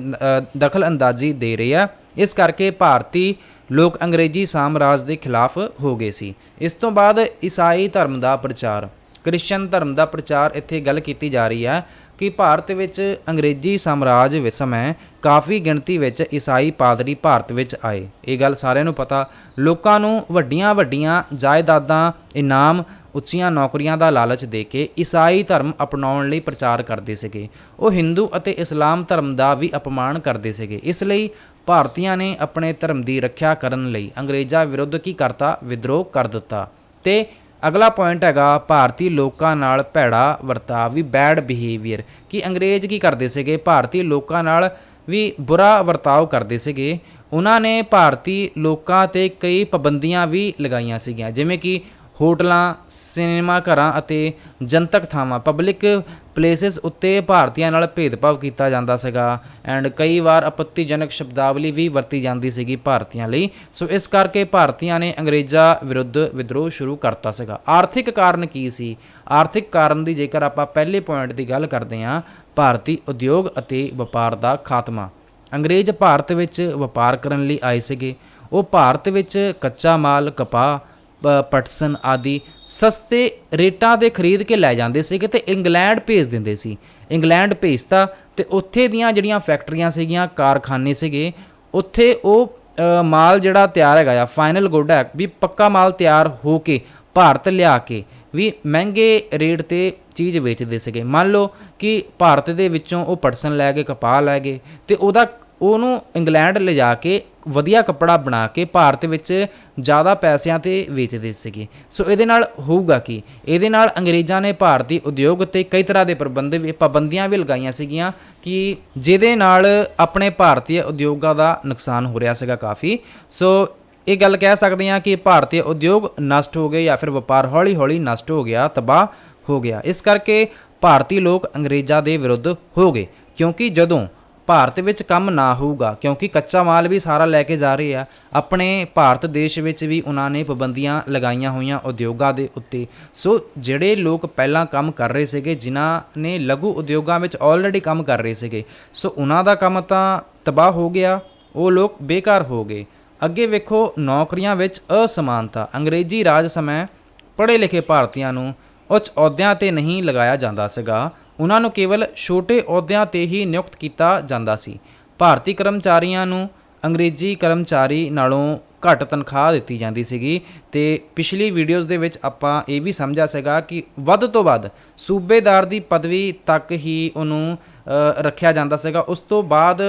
ਦਖਲ ਅੰਦਾਜ਼ੀ ਦੇ ਰਹੇ ਆ। ਇਸ ਕਰਕੇ ਭਾਰਤੀ ਲੋਕ ਅੰਗਰੇਜ਼ੀ ਸਾਮਰਾਜ ਦੇ ਖਿਲਾਫ ਹੋ ਗਏ ਸੀ। ਇਸ ਤੋਂ ਬਾਅਦ ਈਸਾਈ ਧਰਮ ਦਾ ਪ੍ਰਚਾਰ ਕ੍ਰਿਸਚੀਅਨ ਧਰਮ ਦਾ ਪ੍ਰਚਾਰ ਇੱਥੇ ਗੱਲ ਕੀਤੀ ਜਾ ਰਹੀ ਹੈ। ਕਿ ਭਾਰਤ ਵਿੱਚ ਅੰਗਰੇਜ਼ੀ ਸਾਮਰਾਜ ਵਿੱਚ ਸਮੇਂ ਕਾਫੀ ਗਿਣਤੀ ਵਿੱਚ ਈਸਾਈ ਪਾਦਰੀ ਭਾਰਤ ਵਿੱਚ ਆਏ। ਇਹ ਗੱਲ ਸਾਰਿਆਂ ਨੂੰ ਪਤਾ। ਲੋਕਾਂ ਨੂੰ ਵੱਡੀਆਂ ਵੱਡੀਆਂ ਜਾਇਦਾਦਾਂ, ਇਨਾਮ, ਉੱਚੀਆਂ ਨੌਕਰੀਆਂ ਦਾ ਲਾਲਚ ਦੇ ਕੇ ਈਸਾਈ ਧਰਮ ਅਪਣਾਉਣ ਲਈ ਪ੍ਰਚਾਰ ਕਰਦੇ ਸੀਗੇ। ਉਹ ਹਿੰਦੂ ਅਤੇ ਇਸਲਾਮ ਧਰਮ ਦਾ ਵੀ ਅਪਮਾਨ ਕਰਦੇ ਸੀਗੇ। ਇਸ ਲਈ ਭਾਰਤੀਆਂ ਨੇ ਆਪਣੇ ਧਰਮ ਦੀ ਰੱਖਿਆ ਕਰਨ ਲਈ ਅੰਗਰੇਜ਼ਾਂ ਵਿਰੁੱਧ ਕੀ ਕਰਤਾ? ਵਿਦਰੋਹ ਕਰ ਦਿੱਤਾ। ਤੇ ਅਗਲਾ ਪੁਆਇੰਟ ਹੈਗਾ, ਭਾਰਤੀ ਲੋਕਾਂ ਨਾਲ ਭੈੜਾ ਵਰਤਾਵ, ਵੀ ਬੈਡ ਬਿਹੇਵੀਅਰ ਕਿ ਅੰਗਰੇਜ਼ ਕੀ ਕਰਦੇ ਸੀਗੇ? ਭਾਰਤੀ ਲੋਕਾਂ ਨਾਲ ਵੀ ਬੁਰਾ ਵਰਤਾਓ ਕਰਦੇ ਸੀਗੇ। ਉਹਨਾਂ ਨੇ ਭਾਰਤੀ ਲੋਕਾਂ ਤੇ ਕਈ ਪਾਬੰਦੀਆਂ ਵੀ ਲਗਾਈਆਂ ਸੀਗੀਆਂ। ਜਿਵੇਂ ਕਿ ਹੋਟਲਾਂ, ਸਿਨੇਮਾ ਘਰਾਂ ਅਤੇ ਜਨਤਕ ਥਾਵਾਂ ਪਬਲਿਕ ਪਲੇਸਿਸ ਉੱਤੇ ਭਾਰਤੀਆਂ ਨਾਲ ਭੇਦਭਾਵ ਕੀਤਾ ਜਾਂਦਾ ਸੀਗਾ ਐਂਡ ਕਈ ਵਾਰ ਆਪੱਤੀਜਨਕ ਸ਼ਬਦਾਵਲੀ ਵੀ ਵਰਤੀ ਜਾਂਦੀ ਸੀਗੀ ਭਾਰਤੀਆਂ ਲਈ। ਸੋ ਇਸ ਕਰਕੇ ਭਾਰਤੀਆਂ ਨੇ ਅੰਗਰੇਜ਼ਾਂ ਵਿਰੁੱਧ ਵਿਦਰੋਹ ਸ਼ੁਰੂ ਕਰਤਾ ਸੀਗਾ। ਆਰਥਿਕ ਕਾਰਨ ਕੀ ਸੀ? ਆਰਥਿਕ ਕਾਰਨ ਦੀ ਜੇਕਰ ਆਪਾਂ ਪਹਿਲੇ ਪੁਆਇੰਟ ਦੀ ਗੱਲ ਕਰਦੇ ਹਾਂ, ਭਾਰਤੀ ਉਦਯੋਗ ਅਤੇ ਵਪਾਰ ਦਾ ਖਾਤਮਾ। ਅੰਗਰੇਜ਼ ਭਾਰਤ ਵਿੱਚ ਵਪਾਰ ਕਰਨ ਲਈ ਆਏ ਸੀਗੇ। ਉਹ ਭਾਰਤ ਵਿੱਚ ਕੱਚਾ ਮਾਲ, ਕਪਾਹ ਪਟਸਨ ਆਦਿ ਸਸਤੇ ਰੇਟਾਂ 'ਤੇ ਖਰੀਦ ਕੇ ਲੈ ਜਾਂਦੇ ਸੀਗੇ ਤੇ ਇੰਗਲੈਂਡ ਭੇਜ ਦਿੰਦੇ ਸੀ। ਇੰਗਲੈਂਡ ਭੇਜਤਾ ਤੇ ਉੱਥੇ ਦੀਆਂ ਜਿਹੜੀਆਂ ਫੈਕਟਰੀਆਂ ਸੀਗੀਆਂ, ਕਾਰਖਾਨੇ ਸੀਗੇ, ਉੱਥੇ ਉਹ ਮਾਲ ਜਿਹੜਾ ਤਿਆਰ ਹੈਗਾ ਆ ਫਾਈਨਲ ਗੁੱਡ ਹੈ, ਵੀ ਪੱਕਾ ਮਾਲ ਤਿਆਰ ਹੋ ਕੇ, ਭਾਰਤ ਲਿਆ ਕੇ ਵੀ ਮਹਿੰਗੇ ਰੇਟ ਤੇ ਚੀਜ਼ ਵੇਚਦੇ ਸੀਗੇ। ਮੰਨ ਲਓ ਕਿ ਭਾਰਤ ਦੇ ਵਿੱਚੋਂ ਉਹ ਪਟਸਨ ਲੈ ਕੇ, ਕਪਾਹ ਲੈ ਗਏ ਤੇ ਉਹਦਾ ਉਹਨੂੰ ਇੰਗਲੈਂਡ ਲਿਜਾ ਕੇ ਵਧੀਆ ਕੱਪੜਾ ਬਣਾ ਕੇ ਭਾਰਤ ਵਿੱਚ ਜ਼ਿਆਦਾ ਪੈਸਿਆਂ ਤੇ ਵੇਚਦੇ ਸੀਗੇ। ਸੋ ਇਹਦੇ ਨਾਲ ਹੋਊਗਾ ਕੀ? ਇਹਦੇ ਨਾਲ ਅੰਗਰੇਜ਼ਾਂ ਨੇ ਭਾਰਤੀ ਉਦਯੋਗ ਤੇ ਕਈ ਤਰ੍ਹਾਂ ਦੇ ਪ੍ਰਬੰਧ ਵੀ, ਪਾਬੰਦੀਆਂ ਵੀ ਲਗਾਈਆਂ ਸੀਗੀਆਂ ਕਿ ਜਿਹਦੇ ਨਾਲ ਆਪਣੇ ਭਾਰਤੀ ਉਦਯੋਗਾਂ ਦਾ ਨੁਕਸਾਨ ਹੋ ਰਿਹਾ ਸੀਗਾ ਕਾਫੀ। ਸੋ ਇਹ ਗੱਲ ਕਹਿ ਸਕਦੇ ਹਾਂ ਕਿ ਭਾਰਤੀ ਉਦਯੋਗ ਨਸ਼ਟ ਹੋ ਗਏ ਜਾਂ ਫਿਰ ਵਪਾਰ ਹੌਲੀ-ਹੌਲੀ ਨਸ਼ਟ ਹੋ ਗਿਆ, ਤਬਾਹ ਹੋ ਗਿਆ। ਇਸ ਕਰਕੇ ਭਾਰਤੀ ਲੋਕ ਅੰਗਰੇਜ਼ਾਂ ਦੇ ਵਿਰੁੱਧ ਹੋ ਗਏ, ਕਿਉਂਕਿ ਜਦੋਂ ਭਾਰਤ ਵਿੱਚ ਕੰਮ ਨਾ ਹੋਊਗਾ, ਕਿਉਂਕਿ ਕੱਚਾ ਮਾਲ ਵੀ ਸਾਰਾ ਲੈ ਕੇ ਜਾ ਰਹੇ ਆ। ਆਪਣੇ ਭਾਰਤ ਦੇਸ਼ ਵਿੱਚ ਵੀ ਉਹਨਾਂ ਨੇ ਪਾਬੰਦੀਆਂ ਲਗਾਈਆਂ ਹੋਈਆਂ ਉਦਯੋਗਾਂ ਦੇ ਉੱਤੇ। ਸੋ ਜਿਹੜੇ ਲੋਕ ਪਹਿਲਾਂ ਕੰਮ ਕਰ ਰਹੇ ਸੀਗੇ, ਜਿਨ੍ਹਾਂ ਨੇ ਲਘੂ ਉਦਯੋਗਾਂ ਵਿੱਚ ਆਲਰੇਡੀ ਕੰਮ ਕਰ ਰਹੇ ਸੀਗੇ, ਸੋ ਉਹਨਾਂ ਦਾ ਕੰਮ ਤਾਂ ਤਬਾਹ ਹੋ ਗਿਆ, ਉਹ ਲੋਕ ਬੇਕਾਰ ਹੋ ਗਏ। ਅੱਗੇ ਵੇਖੋ, ਨੌਕਰੀਆਂ ਵਿੱਚ ਅਸਮਾਨਤਾ। ਅੰਗਰੇਜ਼ੀ ਰਾਜ ਸਮੇਂ ਪੜ੍ਹੇ ਲਿਖੇ ਭਾਰਤੀਆਂ ਨੂੰ ਉੱਚ ਅਹੁਦਿਆਂ ਤੇ ਨਹੀਂ ਲਗਾਇਆ ਜਾਂਦਾ ਸੀਗਾ। ਉਹਨਾਂ ਨੂੰ ਕੇਵਲ ਛੋਟੇ ਅਹੁਦਿਆਂ ਤੇ ਹੀ ਨਿਯੁਕਤ ਕੀਤਾ ਜਾਂਦਾ ਸੀ। ਭਾਰਤੀ ਕਰਮਚਾਰੀਆਂ ਨੂੰ ਅੰਗਰੇਜ਼ੀ ਕਰਮਚਾਰੀ ਨਾਲੋਂ ਘੱਟ ਤਨਖਾਹ ਦਿੱਤੀ ਜਾਂਦੀ ਸੀਗੀ ਤੇ ਪਿਛਲੀ ਵੀਡੀਓਜ਼ ਦੇ ਵਿੱਚ ਆਪਾਂ ਇਹ ਵੀ ਸਮਝਿਆ ਸੀਗਾ ਕਿ ਵੱਧ ਤੋਂ ਵੱਧ ਸੂਬੇਦਾਰ ਦੀ ਪਦਵੀ ਤੱਕ ਹੀ ਉਹਨੂੰ ਰੱਖਿਆ ਜਾਂਦਾ ਸੀਗਾ। ਉਸ ਤੋਂ ਬਾਅਦ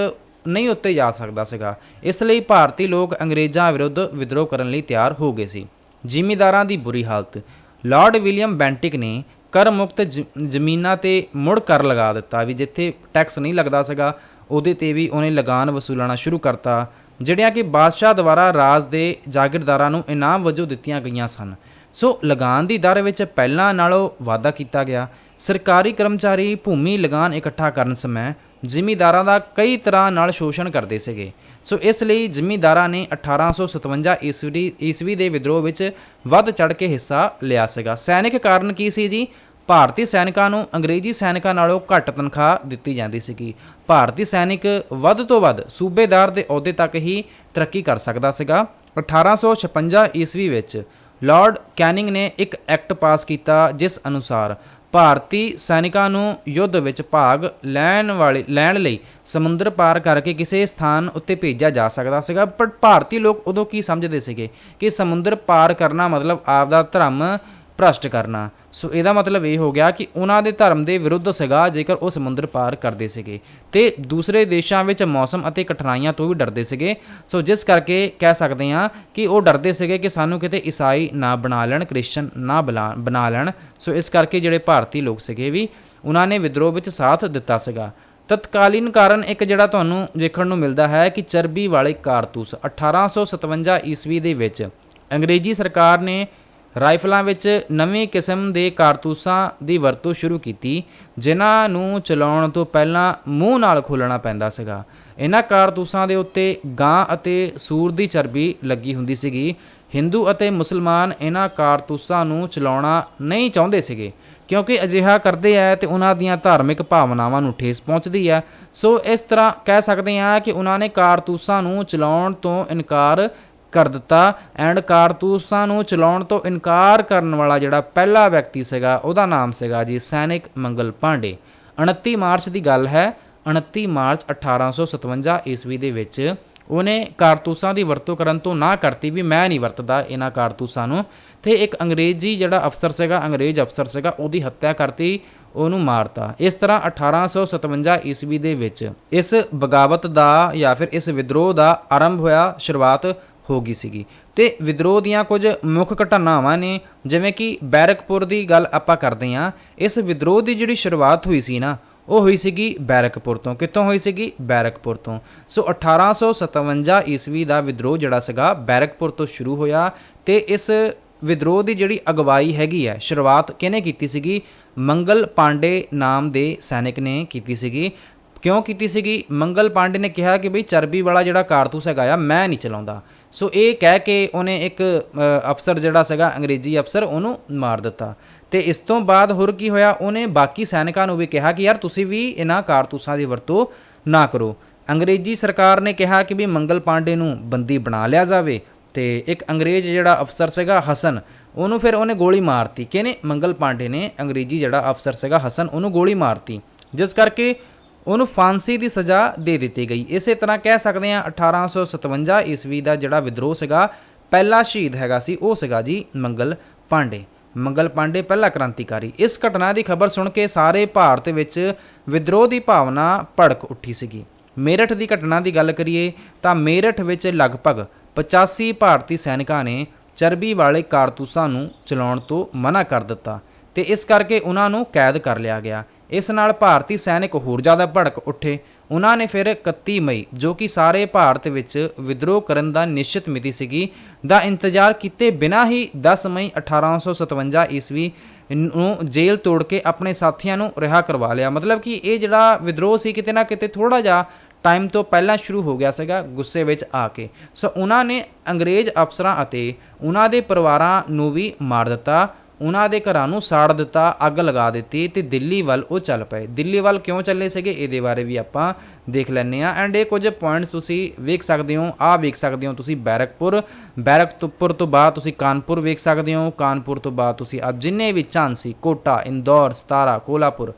ਨਹੀਂ ਉੱਤੇ ਜਾ ਸਕਦਾ ਸੀਗਾ। ਇਸ ਲਈ ਭਾਰਤੀ ਲੋਕ ਅੰਗਰੇਜ਼ਾਂ ਵਿਰੁੱਧ ਵਿਦਰੋਹ ਕਰਨ ਲਈ ਤਿਆਰ ਹੋ ਗਏ ਸੀ। ਜ਼ਿਮੀਂਦਾਰਾਂ ਦੀ ਬੁਰੀ ਹਾਲਤ। ਲਾਰਡ ਵਿਲੀਅਮ ਬੈਂਟਿਕ ਨੇ ਕਰ ਮੁਕਤ ਜ- ਜ਼ਮੀਨਾਂ ਤੇ ਮੁੜ ਕਰ ਲਗਾ ਦਿੱਤਾ ਵੀ ਜਿੱਥੇ ਟੈਕਸ ਨਹੀਂ ਲੱਗਦਾ ਸੀਗਾ, ਉਹਦੇ ਤੇ ਵੀ ਉਹਨੇ ਲਗਾਨ ਵਸੂਲਣਾ ਸ਼ੁਰੂ ਕਰਤਾ, ਜਿਹੜੀਆਂ ਕਿ ਬਾਦਸ਼ਾਹ ਦੁਆਰਾ ਰਾਜ ਦੇ ਜਾਗੀਰਦਾਰਾਂ ਨੂੰ ਇਨਾਮ ਵਜੋਂ ਦਿੱਤੀਆਂ ਗਈਆਂ ਸਨ। ਸੋ ਲਗਾਨ ਦੀ ਦਰ ਵਿੱਚ ਪਹਿਲਾਂ ਨਾਲੋਂ ਵਾਧਾ ਕੀਤਾ ਗਿਆ। ਸਰਕਾਰੀ ਕਰਮਚਾਰੀ ਭੂਮੀ ਲਗਾਨ ਇਕੱਠਾ ਕਰਨ ਸਮੇਂ ਜ਼ਿਮੀਦਾਰਾਂ ਦਾ ਕਈ ਤਰ੍ਹਾਂ ਨਾਲ ਸ਼ੋਸ਼ਣ ਕਰਦੇ ਸੀਗੇ। ਸੋ ਇਸ ਲਈ ਜ਼ਿਮੀਂਦਾਰਾਂ ਨੇ 1857 ਈਸਵੀ ਈਸਵੀ ਦੇ ਵਿਦਰੋਹ ਵਿੱਚ ਵੱਧ ਚੜ ਕੇ ਹਿੱਸਾ ਲਿਆ ਸੀਗਾ। ਸੈਨਿਕ ਕਾਰਨ ਕੀ ਸੀ ਜੀ? ਭਾਰਤੀ ਸੈਨਿਕਾਂ ਨੂੰ ਅੰਗਰੇਜ਼ੀ ਸੈਨਿਕਾਂ ਨਾਲੋਂ ਘੱਟ ਤਨਖਾਹ ਦਿੱਤੀ ਜਾਂਦੀ ਸੀਗੀ। ਭਾਰਤੀ ਸੈਨਿਕ ਵੱਧ ਤੋਂ ਵੱਧ ਸੂਬੇਦਾਰ ਦੇ ਅਹੁਦੇ ਤੱਕ ਹੀ ਤਰੱਕੀ ਕਰ ਸਕਦਾ ਸੀਗਾ। 1856 ਈਸਵੀ ਵਿੱਚ ਲਾਰਡ ਕੈਨਿੰਗ ਨੇ ਇੱਕ ਐਕਟ ਪਾਸ ਕੀਤਾ, ਜਿਸ ਅਨੁਸਾਰ ਭਾਰਤੀ ਸੈਨਿਕਾਂ ਨੂੰ ਯੁੱਧ ਵਿੱਚ ਭਾਗ ਲੈਣ ਵਾਲੇ, ਲੈਣ ਲਈ ਸਮੁੰਦਰ ਪਾਰ ਕਰਕੇ ਕਿਸੇ ਸਥਾਨ ਉੱਤੇ ਭੇਜਿਆ ਜਾ ਸਕਦਾ ਸੀਗਾ। ਪਰ ਭਾਰਤੀ ਲੋਕ ਉਦੋਂ ਕੀ ਸਮਝਦੇ ਸੀਗੇ ਕਿ ਸਮੁੰਦਰ ਪਾਰ ਕਰਨਾ ਮਤਲਬ ਆਪਦਾ ਧਰਮ ਭ੍ਰਸ਼ਟ ਕਰਨਾ। ਸੋ ਇਹਦਾ ਮਤਲਬ ਇਹ ਹੋ ਗਿਆ ਕਿ ਉਹਨਾਂ ਦੇ ਧਰਮ ਦੇ ਵਿਰੁੱਧ ਸੀਗਾ ਜੇਕਰ ਉਹ ਸਮੁੰਦਰ ਪਾਰ ਕਰਦੇ ਸੀਗੇ। ਤੇ ਦੂਸਰੇ ਦੇਸ਼ਾਂ ਵਿੱਚ ਮੌਸਮ ਅਤੇ ਕਠਿਨਾਈਆਂ ਤੋਂ ਵੀ ਡਰਦੇ ਸੀਗੇ। ਸੋ ਜਿਸ ਕਰਕੇ ਕਹਿ ਸਕਦੇ ਹਾਂ ਕਿ ਉਹ ਡਰਦੇ ਸੀਗੇ ਕਿ ਸਾਨੂੰ ਕਿਤੇ ਈਸਾਈ ਨਾ ਬਣਾ ਲੈਣ, ਕ੍ਰਿਸਚਨ ਨਾ ਬਲਾ- ਬਣਾ ਲੈਣ। ਸੋ ਇਸ ਕਰਕੇ ਜਿਹੜੇ ਭਾਰਤੀ ਲੋਕ ਸੀਗੇ ਵੀ ਉਹਨਾਂ ਨੇ ਵਿਦਰੋਹ ਵਿੱਚ ਸਾਥ ਦਿੱਤਾ ਸੀਗਾ। ਤਤਕਾਲੀਨ ਕਾਰਨ ਇੱਕ ਜਿਹੜਾ ਤੁਹਾਨੂੰ ਦੇਖਣ ਨੂੰ ਮਿਲਦਾ ਹੈ ਕਿ ਚਰਬੀ ਵਾਲੇ ਕਾਰਤੂਸ 1857 ਈਸਵੀ ਦੇ ਵਿੱਚ ਅੰਗਰੇਜ਼ੀ ਸਰਕਾਰ ਨੇ ਰਾਈਫਲਾਂ ਵਿੱਚ ਨਵੀਂ ਕਿਸਮ ਦੇ ਕਾਰਤੂਸਾਂ ਦੀ ਵਰਤੋਂ ਸ਼ੁਰੂ ਕੀਤੀ, ਜਿਨ੍ਹਾਂ ਨੂੰ ਚਲਾਉਣ ਤੋਂ ਪਹਿਲਾਂ ਮੂੰਹ ਨਾਲ ਖੋਲਣਾ ਪੈਂਦਾ ਸੀਗਾ। ਇਹਨਾਂ ਕਾਰਤੂਸਾਂ ਦੇ ਉੱਤੇ ਗਾਂ ਅਤੇ ਸੂਰ ਦੀ ਚਰਬੀ ਲੱਗੀ ਹੁੰਦੀ ਸੀਗੀ। ਹਿੰਦੂ ਅਤੇ ਮੁਸਲਮਾਨ ਇਹਨਾਂ ਕਾਰਤੂਸਾਂ ਨੂੰ ਚਲਾਉਣਾ ਨਹੀਂ ਚਾਹੁੰਦੇ ਸੀਗੇ, ਕਿਉਂਕਿ ਅਜਿਹਾ ਕਰਦੇ ਆ ਤੇ ਉਹਨਾਂ ਦੀਆਂ ਧਾਰਮਿਕ ਭਾਵਨਾਵਾਂ ਨੂੰ ਠੇਸ ਪਹੁੰਚਦੀ ਹੈ ਸੋ ਇਸ ਤਰ੍ਹਾਂ ਕਹਿ ਸਕਦੇ ਹਾਂ ਕਿ ਉਹਨਾਂ ਨੇ ਕਾਰਤੂਸਾਂ ਨੂੰ ਚਲਾਉਣ ਤੋਂ ਇਨਕਾਰ ਕਰ ਦਿੱਤਾ। ਐਂਡ ਕਾਰਤੂਸਾਂ ਨੂੰ ਚਲਾਉਣ ਤੋਂ ਇਨਕਾਰ ਕਰਨ ਵਾਲਾ ਜਿਹੜਾ ਪਹਿਲਾ ਵਿਅਕਤੀ ਸੀਗਾ, ਉਹਦਾ ਨਾਮ ਸੀਗਾ ਜੀ ਸੈਨਿਕ ਮੰਗਲ ਪਾਂਡੇ। 29 ਮਾਰਚ ਦੀ ਗੱਲ ਹੈ। 29 ਮਾਰਚ 1857 ਈਸਵੀ ਦੇ ਵਿੱਚ ਉਹਨੇ ਕਾਰਤੂਸਾਂ ਦੀ ਵਰਤੋਂ ਕਰਨ ਤੋਂ ਨਾ ਕਰਤੀ ਵੀ ਮੈਂ ਨਹੀਂ ਵਰਤਦਾ ਇਹਨਾਂ ਕਾਰਤੂਸਾਂ ਨੂੰ। ਤੇ ਇੱਕ ਅੰਗਰੇਜ਼ੀ ਜਿਹੜਾ ਅਫਸਰ ਸੀਗਾ, ਅੰਗਰੇਜ਼ ਅਫਸਰ ਸੀਗਾ, ਉਹਦੀ ਹੱਤਿਆ ਕਰਤੀ, ਉਹਨੂੰ ਮਾਰਤਾ। ਇਸ ਤਰ੍ਹਾਂ 1857 ਈਸਵੀ ਦੇ ਵਿੱਚ ਇਸ ਬਗਾਵਤ ਦਾ ਜਾਂ ਫਿਰ ਇਸ ਵਿਦਰੋਹ ਦਾ ਆਰੰਭ ਹੋਇਆ। ਸ਼ੁਰੂਆਤ ਹੋ ਗਈ ਸੀਗੀ। ਤੇ ਵਿਦਰੋਹ ਦੀਆਂ ਕੁਝ ਮੁੱਖ ਘਟਨਾਵਾਂ ਨੇ, ਜਿਵੇਂ ਕਿ ਬੈਰਕਪੁਰ ਦੀ ਗੱਲ ਆਪਾਂ ਕਰਦੇ ਹਾਂ, ਇਸ ਵਿਦਰੋਹ ਦੀ ਜਿਹੜੀ ਸ਼ੁਰੂਆਤ ਹੋਈ ਸੀ ਨਾ, ਉਹ ਹੋਈ ਸੀਗੀ ਬੈਰਕਪੁਰ ਤੋਂ। ਕਿੱਥੋਂ ਹੋਈ ਸੀਗੀ? ਬੈਰਕਪੁਰ ਤੋਂ। ਸੋ 1857 ਈਸਵੀ ਦਾ ਵਿਦਰੋਹ ਜਿਹੜਾ ਸੀਗਾ, ਬੈਰਕਪੁਰ ਤੋਂ ਸ਼ੁਰੂ ਹੋਇਆ ਤੇ ਇਸ ਵਿਦਰੋਹ ਦੀ ਜਿਹੜੀ ਅਗਵਾਈ ਹੈਗੀ ਹੈ, ਸ਼ੁਰੂਆਤ ਕਿਹਨੇ ਕੀਤੀ ਸੀਗੀ? ਮੰਗਲ ਪਾਂਡੇ ਨਾਮ ਦੇ ਸੈਨਿਕ ਨੇ ਕੀਤੀ ਸੀਗੀ। ਕਿਉਂ ਕੀਤੀ ਸੀਗੀ? ਮੰਗਲ ਪਾਂਡੇ ਨੇ ਕਿਹਾ ਕਿ ਬਈ ਚਰਬੀ ਵਾਲਾ ਜਿਹੜਾ ਕਾਰਤੂਸ ਹੈਗਾ ਆ, ਮੈਂ ਨਹੀਂ ਚਲਾਉਂਦਾ। ਸੋ ਇਹ ਕਹਿ ਕੇ ਉਹਨੇ ਇੱਕ ਅਫਸਰ ਜਿਹੜਾ ਸੀਗਾ, ਅੰਗਰੇਜ਼ੀ ਅਫਸਰ, ਉਹਨੂੰ ਮਾਰ ਦਿੱਤਾ। ਤੇ ਇਸ ਤੋਂ ਬਾਅਦ ਹੋਰ ਕੀ ਹੋਇਆ? ਉਹਨੇ ਬਾਕੀ ਸੈਨਿਕਾਂ ਨੂੰ ਵੀ ਕਿਹਾ ਕਿ, ਯਾਰ, ਤੁਸੀਂ ਵੀ ਇਹਨਾਂ ਕਾਰਤੂਸਾਂ ਦੀ ਵਰਤੋਂ ਨਾ ਕਰੋ। ਅੰਗਰੇਜ਼ੀ ਸਰਕਾਰ ਨੇ ਕਿਹਾ ਕਿ ਵੀ ਮੰਗਲ ਪਾਂਡੇ ਨੂੰ ਬੰਦੀ ਬਣਾ ਲਿਆ ਜਾਵੇ। ਤੇ ਇੱਕ ਅੰਗਰੇਜ਼ ਜਿਹੜਾ ਅਫਸਰ ਸੀਗਾ, ਹਸਨ, ਉਹਨੂੰ ਫਿਰ ਉਹਨੇ ਗੋਲੀ ਮਾਰਤੀ। ਕਿਹਨੇ? ਮੰਗਲ ਪਾਂਡੇ ਨੇ ਅੰਗਰੇਜ਼ੀ ਜਿਹੜਾ ਅਫਸਰ ਸੀਗਾ, ਹਸਨ, ਉਹਨੂੰ ਗੋਲੀ ਮਾਰਤੀ। ਜਿਸ ਕਰਕੇ ਉਹਨੂੰ ਫਾਂਸੀ ਦੀ ਸਜ਼ਾ ਦੇ ਦਿੱਤੀ ਗਈ। ਇਸੇ ਤਰ੍ਹਾਂ ਕਹਿ ਸਕਦੇ ਹਾਂ 1857 ਈਸਵੀ ਦਾ ਜਿਹੜਾ ਵਿਦਰੋਹ ਸੀਗਾ, ਪਹਿਲਾ ਸ਼ਹੀਦ ਹੈਗਾ ਸੀ, ਉਹ ਸੀਗਾ ਜੀ ਮੰਗਲ ਪਾਂਡੇ। ਮੰਗਲ ਪਾਂਡੇ ਪਹਿਲਾ ਕ੍ਰਾਂਤੀਕਾਰੀ। ਇਸ ਘਟਨਾ ਦੀ ਖਬਰ ਸੁਣ ਕੇ ਸਾਰੇ ਭਾਰਤ ਵਿੱਚ ਵਿਦਰੋਹ ਦੀ ਭਾਵਨਾ ਭੜਕ ਉੱਠੀ ਸੀਗੀ। ਮੇਰਠ ਦੀ ਘਟਨਾ ਦੀ ਗੱਲ ਕਰੀਏ ਤਾਂ ਮੇਰਠ ਵਿੱਚ ਲਗਭਗ 85 ਭਾਰਤੀ ਸੈਨਿਕਾਂ ਨੇ ਚਰਬੀ ਵਾਲੇ ਕਾਰਤੂਸਾਂ ਨੂੰ ਚਲਾਉਣ ਤੋਂ ਮਨਾ ਕਰ ਦਿੱਤਾ ਤੇ ਇਸ ਕਰਕੇ ਉਹਨਾਂ ਨੂੰ ਕੈਦ ਕਰ ਲਿਆ ਗਿਆ। ਇਸ ਨਾਲ ਭਾਰਤੀ ਸੈਨਿਕ ਹੋਰ ਜ਼ਿਆਦਾ ਭੜਕ ਉੱਠੇ। ਉਹਨਾਂ ਨੇ ਫਿਰ 31 ਮਈ, ਜੋ ਕਿ ਸਾਰੇ ਭਾਰਤ ਵਿੱਚ ਵਿਦਰੋਹ ਕਰਨ ਦਾ ਨਿਸ਼ਚਿਤ ਮਿਤੀ ਸੀਗੀ, ਦਾ ਇੰਤਜ਼ਾਰ ਕੀਤੇ ਬਿਨਾਂ ਹੀ 10 ਮਈ 1857 ਈਸਵੀ ਨੂੰ ਜੇਲ੍ਹ ਤੋੜ ਕੇ ਆਪਣੇ ਸਾਥੀਆਂ ਨੂੰ ਰਿਹਾ ਕਰਵਾ ਲਿਆ। ਮਤਲਬ ਕਿ ਇਹ ਜਿਹੜਾ ਵਿਦਰੋਹ ਸੀ, ਕਿਤੇ ਨਾ ਕਿਤੇ ਥੋੜਾ ਜਿਹਾ ਟਾਈਮ ਤੋਂ ਪਹਿਲਾਂ ਸ਼ੁਰੂ ਹੋ ਗਿਆ ਸੀਗਾ ਗੁੱਸੇ ਵਿੱਚ ਆ ਕੇ। ਸੋ ਉਹਨਾਂ ਨੇ ਅੰਗਰੇਜ਼ ਅਫਸਰਾਂ ਅਤੇ ਉਹਨਾਂ ਦੇ ਪਰਿਵਾਰਾਂ ਨੂੰ ਵੀ ਮਾਰ ਦਿੱਤਾ। ਉਹਨਾਂ ਦੇ ਘਰਾਂ ਨੂੰ ਸਾੜ ਦਿੱਤਾ, ਅੱਗ ਲਗਾ ਦਿੱਤੀ ਤੇ ਦਿੱਲੀ ਵੱਲ ਉਹ ਚੱਲ ਪਏ। ਦਿੱਲੀ ਵੱਲ ਕਿਉਂ ਚੱਲੇ ਸੀਗੇ? ਇਹਦੇ ਬਾਰੇ ਵੀ ਆਪਾਂ ਦੇਖ ਲੈਣੇ ਆ ਐਂਡ ਇਹ ਕੁਝ ਪੁਆਇੰਟਸ ਤੁਸੀਂ ਵੇਖ ਸਕਦੇ ਹੋ ਆ ਵੇਖ ਸਕਦੇ ਹੋ ਤੁਸੀਂ ਬੈਰਕਪੁਰ। ਬੈਰਕਪੁਰ ਤੋਂ ਬਾਅਦ ਤੁਸੀਂ ਕਾਨਪੁਰ ਵੇਖ ਸਕਦੇ ਹੋ। ਕਾਨਪੁਰ ਤੋਂ ਬਾਅਦ ਤੁਸੀਂ ਅਬ ਜਿੰਨੇ ਵੀ ਝਾਂਸੀ, ਕੋਟਾ, ਇੰਦੌਰ, ਸਤਾਰਾ ਕੋਲਾਪੁਰ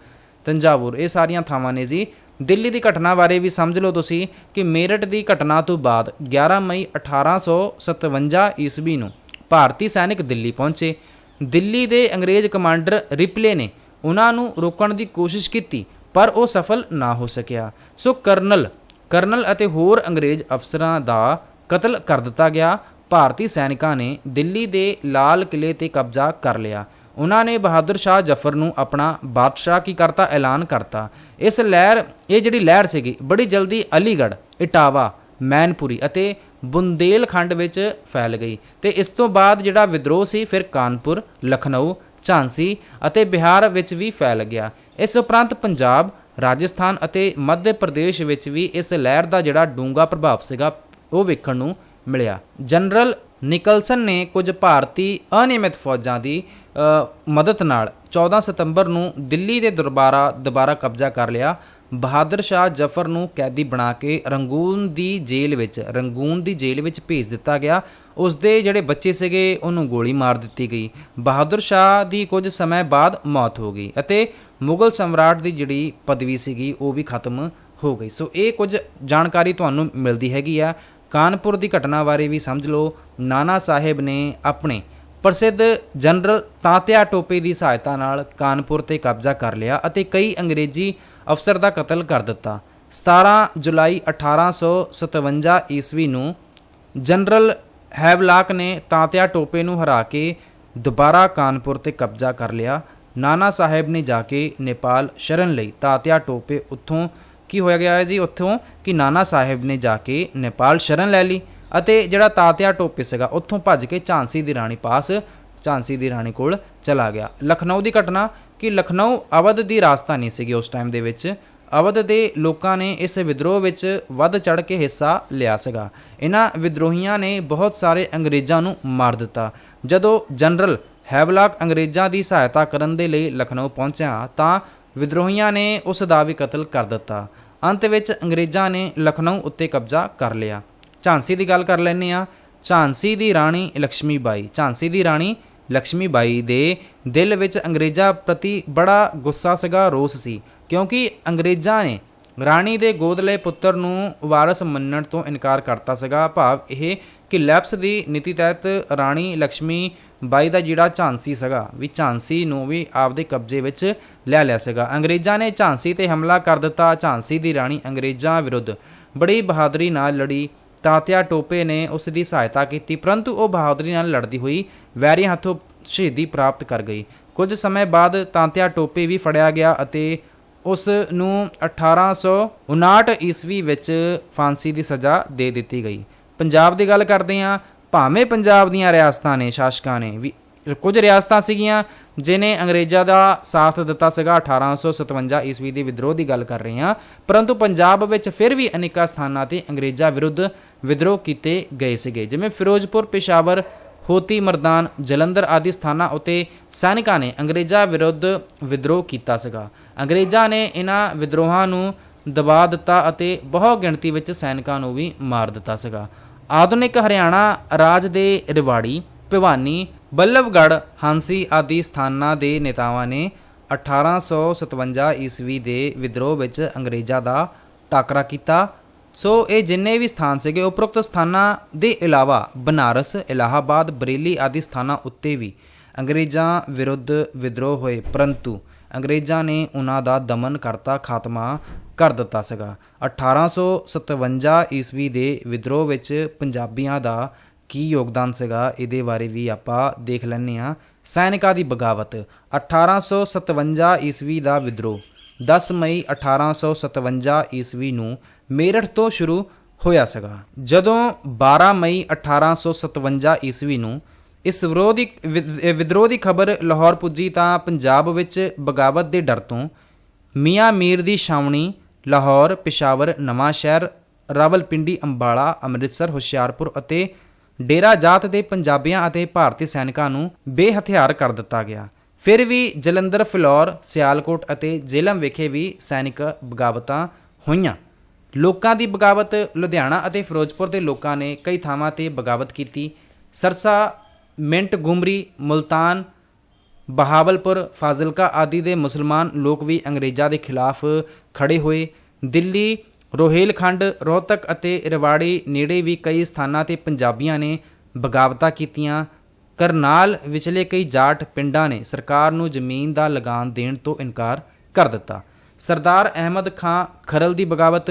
ਤੰਜਾਵੁਰ, ਇਹ ਸਾਰੀਆਂ ਥਾਵਾਂ ਨੇ ਜੀ। ਦਿੱਲੀ ਦੀ ਘਟਨਾ ਬਾਰੇ ਵੀ ਸਮਝ ਲਓ ਤੁਸੀਂ ਕਿ ਮੇਰਠ ਦੀ ਘਟਨਾ ਤੋਂ ਬਾਅਦ 11 ਮਈ 1857 ਈਸਵੀ ਨੂੰ ਭਾਰਤੀ ਸੈਨਿਕ ਦਿੱਲੀ ਪਹੁੰਚੇ। ਦਿੱਲੀ ਦੇ ਅੰਗਰੇਜ਼ ਕਮਾਂਡਰ ਰਿਪਲੇ ਨੇ ਉਹਨਾਂ ਨੂੰ ਰੋਕਣ ਦੀ ਕੋਸ਼ਿਸ਼ ਕੀਤੀ, ਪਰ ਉਹ ਸਫਲ ਨਾ ਹੋ ਸਕਿਆ। ਸੋ ਕਰਨਲ ਕਰਨਲ ਅਤੇ ਹੋਰ ਅੰਗਰੇਜ਼ ਅਫਸਰਾਂ ਦਾ ਕਤਲ ਕਰ ਦਿੱਤਾ ਗਿਆ। ਭਾਰਤੀ ਸੈਨਿਕਾਂ ਨੇ ਦਿੱਲੀ ਦੇ ਲਾਲ ਕਿਲੇ ਤੇ ਕਬਜ਼ਾ ਕਰ ਲਿਆ। ਉਹਨਾਂ ਨੇ ਬਹਾਦਰ ਸ਼ਾਹ ਜ਼ਫਰ ਨੂੰ ਆਪਣਾ ਬਾਦਸ਼ਾਹ ਕੀ ਕਰਤਾ, ਐਲਾਨ ਕਰਤਾ। ਇਸ ਲਹਿਰ, ਇਹ ਜਿਹੜੀ ਲਹਿਰ ਸੀਗੀ, ਬੜੀ ਜਲਦੀ ਅਲੀਗੜ੍ਹ, ਇਟਾਵਾ, ਮੈਨਪੁਰੀ ਅਤੇ ਬੁੰਦੇਲਖੰਡ ਵਿੱਚ ਫੈਲ ਗਈ ਤੇ ਇਸ ਤੋਂ ਬਾਅਦ ਜਿਹੜਾ ਵਿਦਰੋਹ ਸੀ, ਫਿਰ ਕਾਨਪੁਰ, ਲਖਨਊ, ਝਾਂਸੀ ਅਤੇ ਬਿਹਾਰ ਵਿੱਚ ਵੀ ਫੈਲ ਗਿਆ। ਇਸ ਉਪਰੰਤ ਪੰਜਾਬ, ਰਾਜਸਥਾਨ ਅਤੇ ਮੱਧ ਪ੍ਰਦੇਸ਼ ਵਿੱਚ ਵੀ ਇਸ ਲਹਿਰ ਦਾ ਜਿਹੜਾ ਡੂੰਗਾ ਪ੍ਰਭਾਵ ਸੀਗਾ, ਉਹ ਵੇਖਣ ਨੂੰ ਮਿਲਿਆ। ਜਨਰਲ ਨਿਕਲਸਨ ਨੇ ਕੁਝ ਭਾਰਤੀ ਅਨਿਯਮਿਤ ਫੌਜਾਂ ਦੀ ਮਦਦ ਨਾਲ 14 ਸਤੰਬਰ ਨੂੰ ਦਿੱਲੀ ਦੇ ਦਰਬਾਰਾ ਦੁਬਾਰਾ ਕਬਜ਼ਾ ਕਰ ਲਿਆ। ਬਹਾਦਰ ਸ਼ਾਹ ਜ਼ਫਰ ਨੂੰ ਕੈਦੀ ਬਣਾ ਕੇ ਰੰਗੂਨ ਦੀ ਜੇਲ੍ਹ ਵਿੱਚ, ਰੰਗੂਨ ਦੀ ਜੇਲ੍ਹ ਵਿੱਚ ਭੇਜ ਦਿੱਤਾ ਗਿਆ। ਉਸ ਦੇ ਜਿਹੜੇ ਬੱਚੇ ਸੀਗੇ, ਉਹਨੂੰ ਗੋਲੀ ਮਾਰ ਦਿੱਤੀ ਗਈ। ਬਹਾਦਰ ਸ਼ਾਹ ਦੀ ਕੁਝ ਸਮੇਂ ਬਾਅਦ ਮੌਤ ਹੋ ਗਈ ਅਤੇ ਮੁਗਲ ਸਮਰਾਟ ਦੀ ਜਿਹੜੀ ਪਦਵੀ ਸੀਗੀ, ਉਹ ਵੀ ਖਤਮ ਹੋ ਗਈ। ਸੋ ਇਹ ਕੁਝ ਜਾਣਕਾਰੀ ਤੁਹਾਨੂੰ ਮਿਲਦੀ ਹੈਗੀ ਆ। ਕਾਨਪੁਰ ਦੀ ਘਟਨਾ ਬਾਰੇ ਵੀ ਸਮਝ ਲਓ। ਨਾਨਾ ਸਾਹਿਬ ਨੇ ਆਪਣੇ ਪ੍ਰਸਿੱਧ ਜਨਰਲ ਤਾਂਤਿਆ ਟੋਪੇ ਦੀ ਸਹਾਇਤਾ ਨਾਲ ਕਾਨਪੁਰ ਤੇ ਕਬਜ਼ਾ ਕਰ ਲਿਆ ਅਤੇ ਕਈ ਅੰਗਰੇਜ਼ੀ ਅਫਸਰ ਦਾ ਕਤਲ ਕਰ ਦਿੱਤਾ। 17 ਜੁਲਾਈ 1857 ਈਸਵੀ ਨੂੰ ਜਨਰਲ ਹੈਵਲਾਕ ਨੇ ਤਾਂਤਿਆ ਟੋਪੇ ਨੂੰ ਹਰਾ ਕੇ ਦੁਬਾਰਾ ਕਾਨਪੁਰ ਤੇ ਕਬਜ਼ਾ ਕਰ ਲਿਆ। ਨਾਨਾ ਸਾਹਿਬ ਨੇ ਜਾ ਕੇ ਨੇਪਾਲ ਸ਼ਰਨ ਲਈ ਤਾਤਿਆ ਟੋਪੇ ਉੱਥੋਂ, ਕੀ ਹੋਇਆ ਗਿਆ ਹੈ ਜੀ? ਉੱਥੋਂ ਕਿ ਨਾਨਾ ਸਾਹਿਬ ਨੇ ਜਾ ਕੇ ਨੇਪਾਲ ਸ਼ਰਨ ਲੈ ਲਈ ਅਤੇ ਜਿਹੜਾ ਤਾਤਿਆ ਟੋਪੇ ਸੀਗਾ, ਉੱਥੋਂ ਭੱਜ ਕੇ ਝਾਂਸੀ ਦੀ ਰਾਣੀ ਪਾਸ, ਝਾਂਸੀ ਦੀ ਰਾਣੀ ਕੋਲ ਚਲਾ ਗਿਆ। ਲਖਨਊ ਦੀ ਘਟਨਾ ਕਿ ਲਖਨਊ ਅਵਧ ਦੀ ਰਾਜਧਾਨੀ ਸੀਗੀ ਉਸ ਟਾਈਮ ਦੇ ਵਿੱਚ। ਅਵਧ ਦੇ ਲੋਕਾਂ ਨੇ ਇਸ ਵਿਦਰੋਹ ਵਿੱਚ ਵੱਧ ਚੜ ਕੇ ਹਿੱਸਾ ਲਿਆ ਸੀਗਾ। ਇਹਨਾਂ ਵਿਦਰੋਹੀਆਂ ਨੇ ਬਹੁਤ ਸਾਰੇ ਅੰਗਰੇਜ਼ਾਂ ਨੂੰ ਮਾਰ ਦਿੱਤਾ। ਜਦੋਂ ਜਨਰਲ ਹੈਵਲਾਕ ਅੰਗਰੇਜ਼ਾਂ ਦੀ ਸਹਾਇਤਾ ਕਰਨ ਦੇ ਲਈ ਲਖਨਊ ਪਹੁੰਚਿਆ ਤਾਂ ਵਿਦਰੋਹੀਆਂ ਨੇ ਉਸ ਦਾ ਵੀ ਕਤਲ ਕਰ ਦਿੱਤਾ। ਅੰਤ ਵਿੱਚ ਅੰਗਰੇਜ਼ਾਂ ਨੇ ਲਖਨਊ ਉੱਤੇ ਕਬਜ਼ਾ ਕਰ ਲਿਆ। ਝਾਂਸੀ ਦੀ ਗੱਲ ਕਰ ਲੈਂਦੇ ਆ ਝਾਂਸੀ ਦੀ ਰਾਣੀ ਲక్ష్ਮੀ ਬਾਈ ਝਾਂਸੀ ਦੀ ਰਾਣੀ ਲక్ష్ਮੀਬਾਈ ਦੇ ਦਿਲ ਵਿੱਚ ਅੰਗਰੇਜ਼ਾਂ ਪ੍ਰਤੀ ਬੜਾ ਗੁੱਸਾ ਸੀਗਾ, ਰੋਸ ਸੀ, ਕਿਉਂਕਿ ਅੰਗਰੇਜ਼ਾਂ ਨੇ ਰਾਣੀ ਦੇ ਗੋਦਲੇ ਪੁੱਤਰ ਨੂੰ ਵਾਰਸ ਮੰਨਣ ਤੋਂ ਇਨਕਾਰ ਕਰਤਾ ਸੀਗਾ। ਭਾਵ ਇਹ ਕਿ ਲੈਪਸ ਦੀ ਨੀਤੀ ਤਹਿਤ ਰਾਣੀ ਲక్ష్ਮੀ ਬਾਈ ਦਾ ਜਿਹੜਾ ਝਾਂਸੀ ਸੀਗਾ, ਵੀ ਝਾਂਸੀ ਨੂੰ ਵੀ ਆਪਦੇ ਕਬਜ਼ੇ ਵਿੱਚ ਲੈ ਲਿਆ ਸੀਗਾ। ਅੰਗਰੇਜ਼ਾਂ ਨੇ ਝਾਂਸੀ ਤੇ ਹਮਲਾ ਕਰ ਦਿੱਤਾ। ਝਾਂਸੀ ਦੀ ਰਾਣੀ ਅੰਗਰੇਜ਼ਾਂ ਵਿਰੁੱਧ ਬੜੀ ਬਹਾਦਰੀ ਨਾਲ ਲੜੀ। ਤਾਤਿਆ ਟੋਪੇ ਨੇ ਉਸ ਦੀ ਸਹਾਇਤਾ ਕੀਤੀ, ਪਰੰਤੂ ਉਹ ਬਹਾਦਰੀ ਨਾਲ ਲੜਦੀ ਹੋਈ ਵੈਰੀਆਂ ਹੱਥੋਂ ਸ਼ਹੀਦੀ ਪ੍ਰਾਪਤ ਕਰ ਗਈ। ਕੁਝ ਸਮੇਂ ਬਾਅਦ ਤਾਂਤਿਆ ਟੋਪੇ ਵੀ ਫੜਿਆ ਗਿਆ ਅਤੇ ਉਸ ਨੂੰ 1859 ਈਸਵੀ ਵਿੱਚ ਫਾਂਸੀ ਦੀ ਸਜ਼ਾ ਦੇ ਦਿੱਤੀ ਗਈ। ਪੰਜਾਬ ਦੀ ਗੱਲ ਕਰਦੇ ਹਾਂ, ਭਾਵੇਂ ਪੰਜਾਬ ਦੀਆਂ ਰਿਆਸਤਾਂ ਨੇ, ਸ਼ਾਸਕਾਂ ਨੇ ਵੀ ਕੁਝ ਰਿਆਸਤਾਂ ਸੀਗੀਆਂ ਜਿਨੇ ਅੰਗਰੇਜ਼ਾਂ ਦਾ ਸਾਥ ਦਿੱਤਾ ਸੀਗਾ 1857 ਈਸਵੀ ਦੇ ਵਿਦਰੋਹ ਦੀ ਗੱਲ ਕਰ ਰਹੇ ਹਾਂ। ਪਰੰਤੂ ਪੰਜਾਬ ਵਿੱਚ ਫਿਰ ਵੀ ਅਨੇਕਾਂ ਸਥਾਨਾਂ ਤੇ ਅੰਗਰੇਜ਼ਾਂ ਵਿਰੁੱਧ ਵਿਦਰੋਹ ਕੀਤੇ ਗਏ ਸੀਗੇ। ਜਿਵੇਂ ਫਿਰੋਜ਼ਪੁਰ, ਪੇਸ਼ਾਵਰ, ਹੋਤੀ, ਮਰਦਾਨ, ਜਲੰਧਰ ਆਦਿ ਸਥਾਨਾਂ ਉਤੇ ਸੈਨਿਕਾਂ ਨੇ ਅੰਗਰੇਜ਼ਾਂ ਵਿਰੁੱਧ ਵਿਦਰੋਹ ਕੀਤਾ ਸੀਗਾ। ਅੰਗਰੇਜ਼ਾਂ ਨੇ ਇਹਨਾਂ ਵਿਦਰੋਹਾਂ ਨੂੰ ਦਬਾ ਦਿੱਤਾ ਅਤੇ ਬਹੁ ਗਿਣਤੀ ਵਿੱਚ ਸੈਨਿਕਾਂ ਨੂੰ ਵੀ ਮਾਰ ਦਿੱਤਾ ਸੀਗਾ। ਆਧੁਨਿਕ ਹਰਿਆਣਾ ਰਾਜ ਦੇ ਰਿਵਾੜੀ, ਭਿਵਾਨੀ ਬੱਲਭਗੜ੍ਹ ਹਾਂਸੀ ਆਦਿ ਸਥਾਨਾਂ ਦੇ ਨੇਤਾਵਾਂ ਨੇ 1857 ਈਸਵੀ ਦੇ ਵਿਦਰੋਹ ਵਿੱਚ ਅੰਗਰੇਜ਼ਾਂ ਦਾ ਟਾਕਰਾ ਕੀਤਾ। ਸੋ ਇਹ ਜਿੰਨੇ ਵੀ ਸਥਾਨ ਸੀਗੇ, ਉਪਰੋਕਤ ਸਥਾਨਾਂ ਦੇ ਇਲਾਵਾ ਬਨਾਰਸ, ਇਲਾਹਾਬਾਦ, ਬਰੇਲੀ ਆਦਿ ਸਥਾਨਾਂ ਉੱਤੇ ਵੀ ਅੰਗਰੇਜ਼ਾਂ ਵਿਰੁੱਧ ਵਿਦਰੋਹ ਹੋਏ, ਪਰੰਤੂ ਅੰਗਰੇਜ਼ਾਂ ਨੇ ਉਹਨਾਂ ਦਾ ਦਮਨ ਕਰਤਾ, ਖਾਤਮਾ ਕਰ ਦਿੱਤਾ ਸੀਗਾ। 1857 ਈਸਵੀ ਦੇ ਵਿਦਰੋਹ ਵਿੱਚ ਪੰਜਾਬੀਆਂ ਦਾ ਕੀ ਯੋਗਦਾਨ ਸੀਗਾ, ਇਹਦੇ ਬਾਰੇ ਵੀ ਆਪਾਂ ਦੇਖ ਲੈਂਦੇ ਹਾਂ। ਸੈਨਿਕਾਂ ਦੀ ਬਗਾਵਤ 1857 ਈਸਵੀ ਦਾ ਵਿਦਰੋਹ 10 ਮਈ 1857 ਈਸਵੀ ਨੂੰ ਮੇਰਠ ਤੋਂ ਸ਼ੁਰੂ ਹੋਇਆ ਸੀਗਾ। ਜਦੋਂ 12 ਮਈ 1857 ਈਸਵੀ ਨੂੰ ਇਸ ਵਿਰੋਧੀ ਵਿਦ- ਵਿਦਰੋਹ ਦੀ ਖਬਰ ਲਾਹੌਰ ਪੁੱਜੀ ਤਾਂ ਪੰਜਾਬ ਵਿੱਚ ਬਗਾਵਤ ਦੇ ਡਰ ਤੋਂ ਮੀਆਂ ਮੀਰ ਦੀ ਛਾਉਣੀ ਲਾਹੌਰ, ਪਿਸ਼ਾਵਰ, ਨਵਾਂ ਸ਼ਹਿਰ, ਰਾਵਲਪਿੰਡੀ, ਅੰਬਾਲਾ, ਅੰਮ੍ਰਿਤਸਰ, ਹੁਸ਼ਿਆਰਪੁਰ ਅਤੇ ਡੇਰਾ ਜਾਤ ਦੇ ਪੰਜਾਬੀਆਂ ਅਤੇ ਭਾਰਤੀ ਸੈਨਿਕਾਂ ਨੂੰ ਬੇਹਥਿਆਰ ਕਰ ਦਿੱਤਾ ਗਿਆ। ਫਿਰ ਵੀ ਜਲੰਧਰ, ਫਿਲੌਰ, ਸਿਆਲਕੋਟ ਅਤੇ ਜੇਲਮ ਵਿਖੇ ਵੀ ਸੈਨਿਕ ਬਗਾਵਤਾਂ ਹੋਈਆਂ। ਲੋਕਾਂ ਦੀ ਬਗਾਵਤ ਲੁਧਿਆਣਾ ਅਤੇ ਫਿਰੋਜ਼ਪੁਰ ਦੇ ਲੋਕਾਂ ਨੇ ਕਈ ਥਾਵਾਂ ਤੇ ਬਗਾਵਤ ਕੀਤੀ। ਸਰਸਾ, ਮਿੰਟ ਗੁਮਰੀ ਮੁਲਤਾਨ, ਬਹਾਵਲਪੁਰ, ਫਾਜ਼ਿਲਕਾ ਆਦਿ ਦੇ ਮੁਸਲਮਾਨ ਲੋਕ ਵੀ ਅੰਗਰੇਜ਼ਾਂ ਦੇ ਖਿਲਾਫ ਖੜੇ ਹੋਏ। ਦਿੱਲੀ, ਰੋਹੇਲਖੰਡ, ਰੋਹਤਕ ਅਤੇ ਰਵਾੜੀ ਨੇੜੇ ਵੀ ਕਈ ਸਥਾਨਾਂ ਤੇ ਪੰਜਾਬੀਆਂ ਨੇ ਬਗਾਵਤਾਂ ਕੀਤੀਆਂ। ਕਰਨਾਲ ਵਿਚਲੇ ਕਈ ਜਾਟ ਪਿੰਡਾਂ ਨੇ ਸਰਕਾਰ ਨੂੰ ਜ਼ਮੀਨ ਦਾ ਲਗਾਨ ਦੇਣ ਤੋਂ ਇਨਕਾਰ ਕਰ ਦਿੱਤਾ। ਸਰਦਾਰ ਅਹਿਮਦ ਖਾਂ ਖਰਲ ਦੀ ਬਗਾਵਤ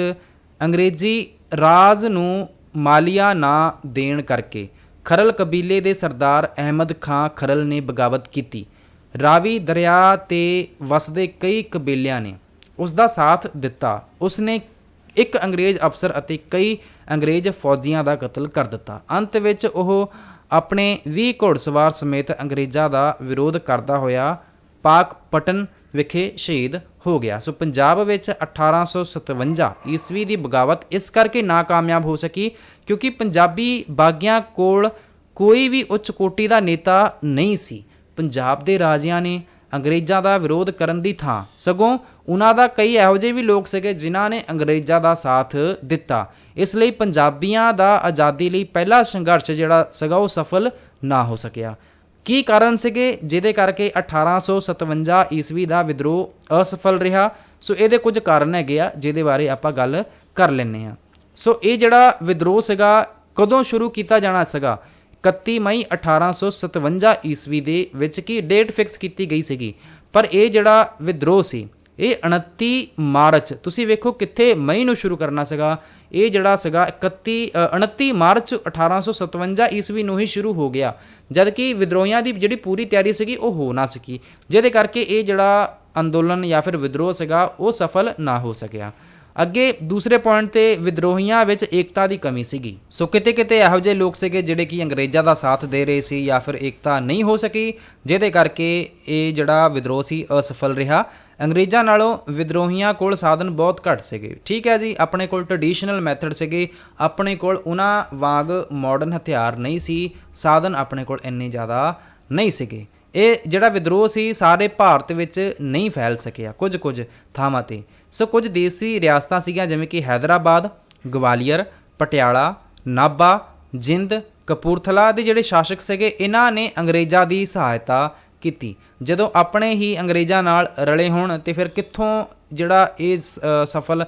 ਅੰਗਰੇਜ਼ੀ ਰਾਜ ਨੂੰ ਮਾਲੀਆ ਨਾ ਦੇਣ ਕਰਕੇ ਖਰਲ ਕਬੀਲੇ ਦੇ ਸਰਦਾਰ ਅਹਿਮਦ ਖਾਂ ਖਰਲ ਨੇ ਬਗਾਵਤ ਕੀਤੀ। ਰਾਵੀ ਦਰਿਆ ਤੇ ਵਸਦੇ ਕਈ ਕਬੀਲਿਆਂ ਨੇ ਉਸ ਦਾ ਸਾਥ ਦਿੱਤਾ। ਉਸ ਨੇ ਇੱਕ ਅੰਗਰੇਜ਼ ਅਫਸਰ ਅਤੇ ਕਈ ਅੰਗਰੇਜ਼ ਫੌਜੀਆਂ ਦਾ ਕਤਲ ਕਰ ਦਿੱਤਾ। ਅੰਤ ਵਿੱਚ ਉਹ ਆਪਣੇ 20 ਘੋੜਸਵਾਰ ਸਮੇਤ ਅੰਗਰੇਜ਼ਾਂ ਦਾ ਵਿਰੋਧ ਕਰਦਾ ਹੋਇਆ ਪਾਕ ਪਟਨ ਵਿਖੇ ਸ਼ਹੀਦ ਹੋ ਗਿਆ। ਸੋ ਪੰਜਾਬ ਵਿੱਚ 1857 ਈਸਵੀ ਦੀ ਬਗਾਵਤ ਇਸ ਕਰਕੇ ਨਾਕਾਮਯਾਬ ਹੋ ਸਕੀ ਕਿਉਂਕਿ ਪੰਜਾਬੀ ਬਾਗੀਆਂ ਕੋਲ ਕੋਈ ਵੀ ਉੱਚ ਕੋਟੀ ਦਾ ਨੇਤਾ ਨਹੀਂ ਸੀ। ਪੰਜਾਬ ਦੇ ਰਾਜਿਆਂ ਨੇ ਅੰਗਰੇਜ਼ਾਂ ਦਾ ਵਿਰੋਧ ਕਰਨ ਦੀ ਥਾਂ। ਸਗੋਂ ਉਹਨਾਂ ਦਾ ਕਈ ਇਹੋ ਜਿਹੇ ਵੀ ਲੋਕ ਸੀਗੇ ਜਿਨ੍ਹਾਂ ਨੇ ਅੰਗਰੇਜ਼ਾਂ ਦਾ ਸਾਥ ਦਿੱਤਾ। ਇਸ ਲਈ ਪੰਜਾਬੀਆਂ ਦਾ ਆਜ਼ਾਦੀ ਲਈ ਪਹਿਲਾ ਸੰਘਰਸ਼ ਜਿਹੜਾ ਸੀਗਾ ਉਹ ਸਫਲ ਨਾ ਹੋ ਸਕਿਆ। ਕੀ ਕਾਰਨ ਸੀਗੇ ਜਿਹਦੇ ਕਰਕੇ 1857 ਈਸਵੀ ਦਾ ਵਿਦਰੋਹ ਅਸਫਲ ਰਿਹਾ? ਸੋ ਇਹਦੇ ਕੁਝ ਕਾਰਨ ਹੈਗੇ ਆ, ਜਿਹਦੇ ਬਾਰੇ ਆਪਾਂ ਗੱਲ ਕਰ ਲੈਂਦੇ ਆ ਸੋ ਇਹ ਜਿਹੜਾ ਵਿਦਰੋਹ ਸੀਗਾ, ਕਦੋਂ ਸ਼ੁਰੂ ਕੀਤਾ ਜਾਣਾ ਸੀਗਾ? 31 ਮਈ 1857 ਈਸਵੀ ਦੇ ਵਿੱਚ ਕੀ ਡੇਟ ਫਿਕਸ ਕੀਤੀ ਗਈ ਸੀਗੀ? ਪਰ ਇਹ ਜਿਹੜਾ ਵਿਦਰੋਹ ਸੀ, ਇਹ 29 ਮਾਰਚ, ਤੁਸੀਂ ਵੇਖੋ ਕਿੱਥੇ ਮਈ ਨੂੰ ਸ਼ੁਰੂ ਕਰਨਾ ਸੀਗਾ ਇਹ ਜਿਹੜਾ ਸੀਗਾ 31 ਅ, 29 ਮਾਰਚ 1857 ਈਸਵੀ ਨੂੰ ਹੀ ਸ਼ੁਰੂ ਹੋ ਗਿਆ। ਜਦ ਕਿ ਵਿਦਰੋਹੀਆਂ ਦੀ ਜਿਹੜੀ ਪੂਰੀ ਤਿਆਰੀ ਸੀਗੀ ਉਹ ਹੋ ਨਾ ਸਕੀ। ਜਿਹਦੇ ਕਰਕੇ ਇਹ ਜਿਹੜਾ ਅੰਦੋਲਨ ਜਾਂ ਫਿਰ ਵਿਦਰੋਹ ਸੀਗਾ ਉਹ ਸਫਲ ਨਾ ਹੋ ਸਕਿਆ। ਅੱਗੇ ਦੂਸਰੇ ਪੁਆਇੰਟ ਤੇ ਵਿਦਰੋਹੀਆਂ ਵਿੱਚ ਏਕਤਾ ਦੀ ਕਮੀ ਸੀਗੀ। ਸੋ ਕਿਤੇ ਕਿਤੇ ਇਹੋ ਜਿਹੇ ਲੋਕ ਸੀਗੇ ਜਿਹੜੇ ਕਿ ਅੰਗਰੇਜ਼ਾਂ ਦਾ ਸਾਥ ਦੇ ਰਹੇ ਸੀ ਜਾਂ ਫਿਰ ਏਕਤਾ ਨਹੀਂ ਹੋ ਸਕੀ ਜਿਹਦੇ ਕਰਕੇ ਇਹ ਜਿਹੜਾ ਵਿਦਰੋਹ ਸੀ ਅਸਫਲ ਰਿਹਾ। ਅੰਗਰੇਜ਼ਾਂ ਨਾਲੋਂ ਵਿਦਰੋਹੀਆਂ ਕੋਲ ਸਾਧਨ ਬਹੁਤ ਘੱਟ ਸੀਗੇ। ਠੀਕ ਹੈ ਜੀ, ਆਪਣੇ ਕੋਲ ਟ੍ਰੈਡੀਸ਼ਨਲ ਮੈਥਡ ਸੀਗੇ। ਆਪਣੇ ਕੋਲ ਉਹਨਾਂ ਵਾਂਗ ਮਾਡਰਨ ਹਥਿਆਰ ਨਹੀਂ ਸੀ। ਸਾਧਨ ਆਪਣੇ ਕੋਲ ਇੰਨੇ ਜ਼ਿਆਦਾ ਨਹੀਂ ਸੀਗੇ। ਇਹ ਜਿਹੜਾ ਵਿਦਰੋਹ ਸੀ, ਸਾਰੇ ਭਾਰਤ ਵਿੱਚ ਨਹੀਂ ਫੈਲ ਸਕਿਆ, ਕੁਝ ਕੁਝ ਥਾਵਾਂ ਤੇ। ਸੋ ਕੁਝ ਦੇਸੀ ਰਿਆਸਤਾਂ ਸੀਗੀਆਂ, ਜਿਵੇਂ ਕਿ ਹੈਦਰਾਬਾਦ, ਗਵਾਲੀਅਰ, ਪਟਿਆਲਾ, ਨਾਭਾ, ਜਿੰਦ, ਕਪੂਰਥਲਾ ਦੇ ਜਿਹੜੇ ਸ਼ਾਸਕ ਸੀਗੇ, ਇਹਨਾਂ ਨੇ ਅੰਗਰੇਜ਼ਾਂ ਦੀ ਸਹਾਇਤਾ ਕੀਤੀ। ਜਦੋਂ ਆਪਣੇ ਹੀ ਅੰਗਰੇਜ਼ਾਂ ਨਾਲ ਰਲੇ ਹੋਣ ਤੇ ਫਿਰ ਕਿੱਥੋਂ ਜਿਹੜਾ ਇਹ ਸ- ਅ, ਸਫਲ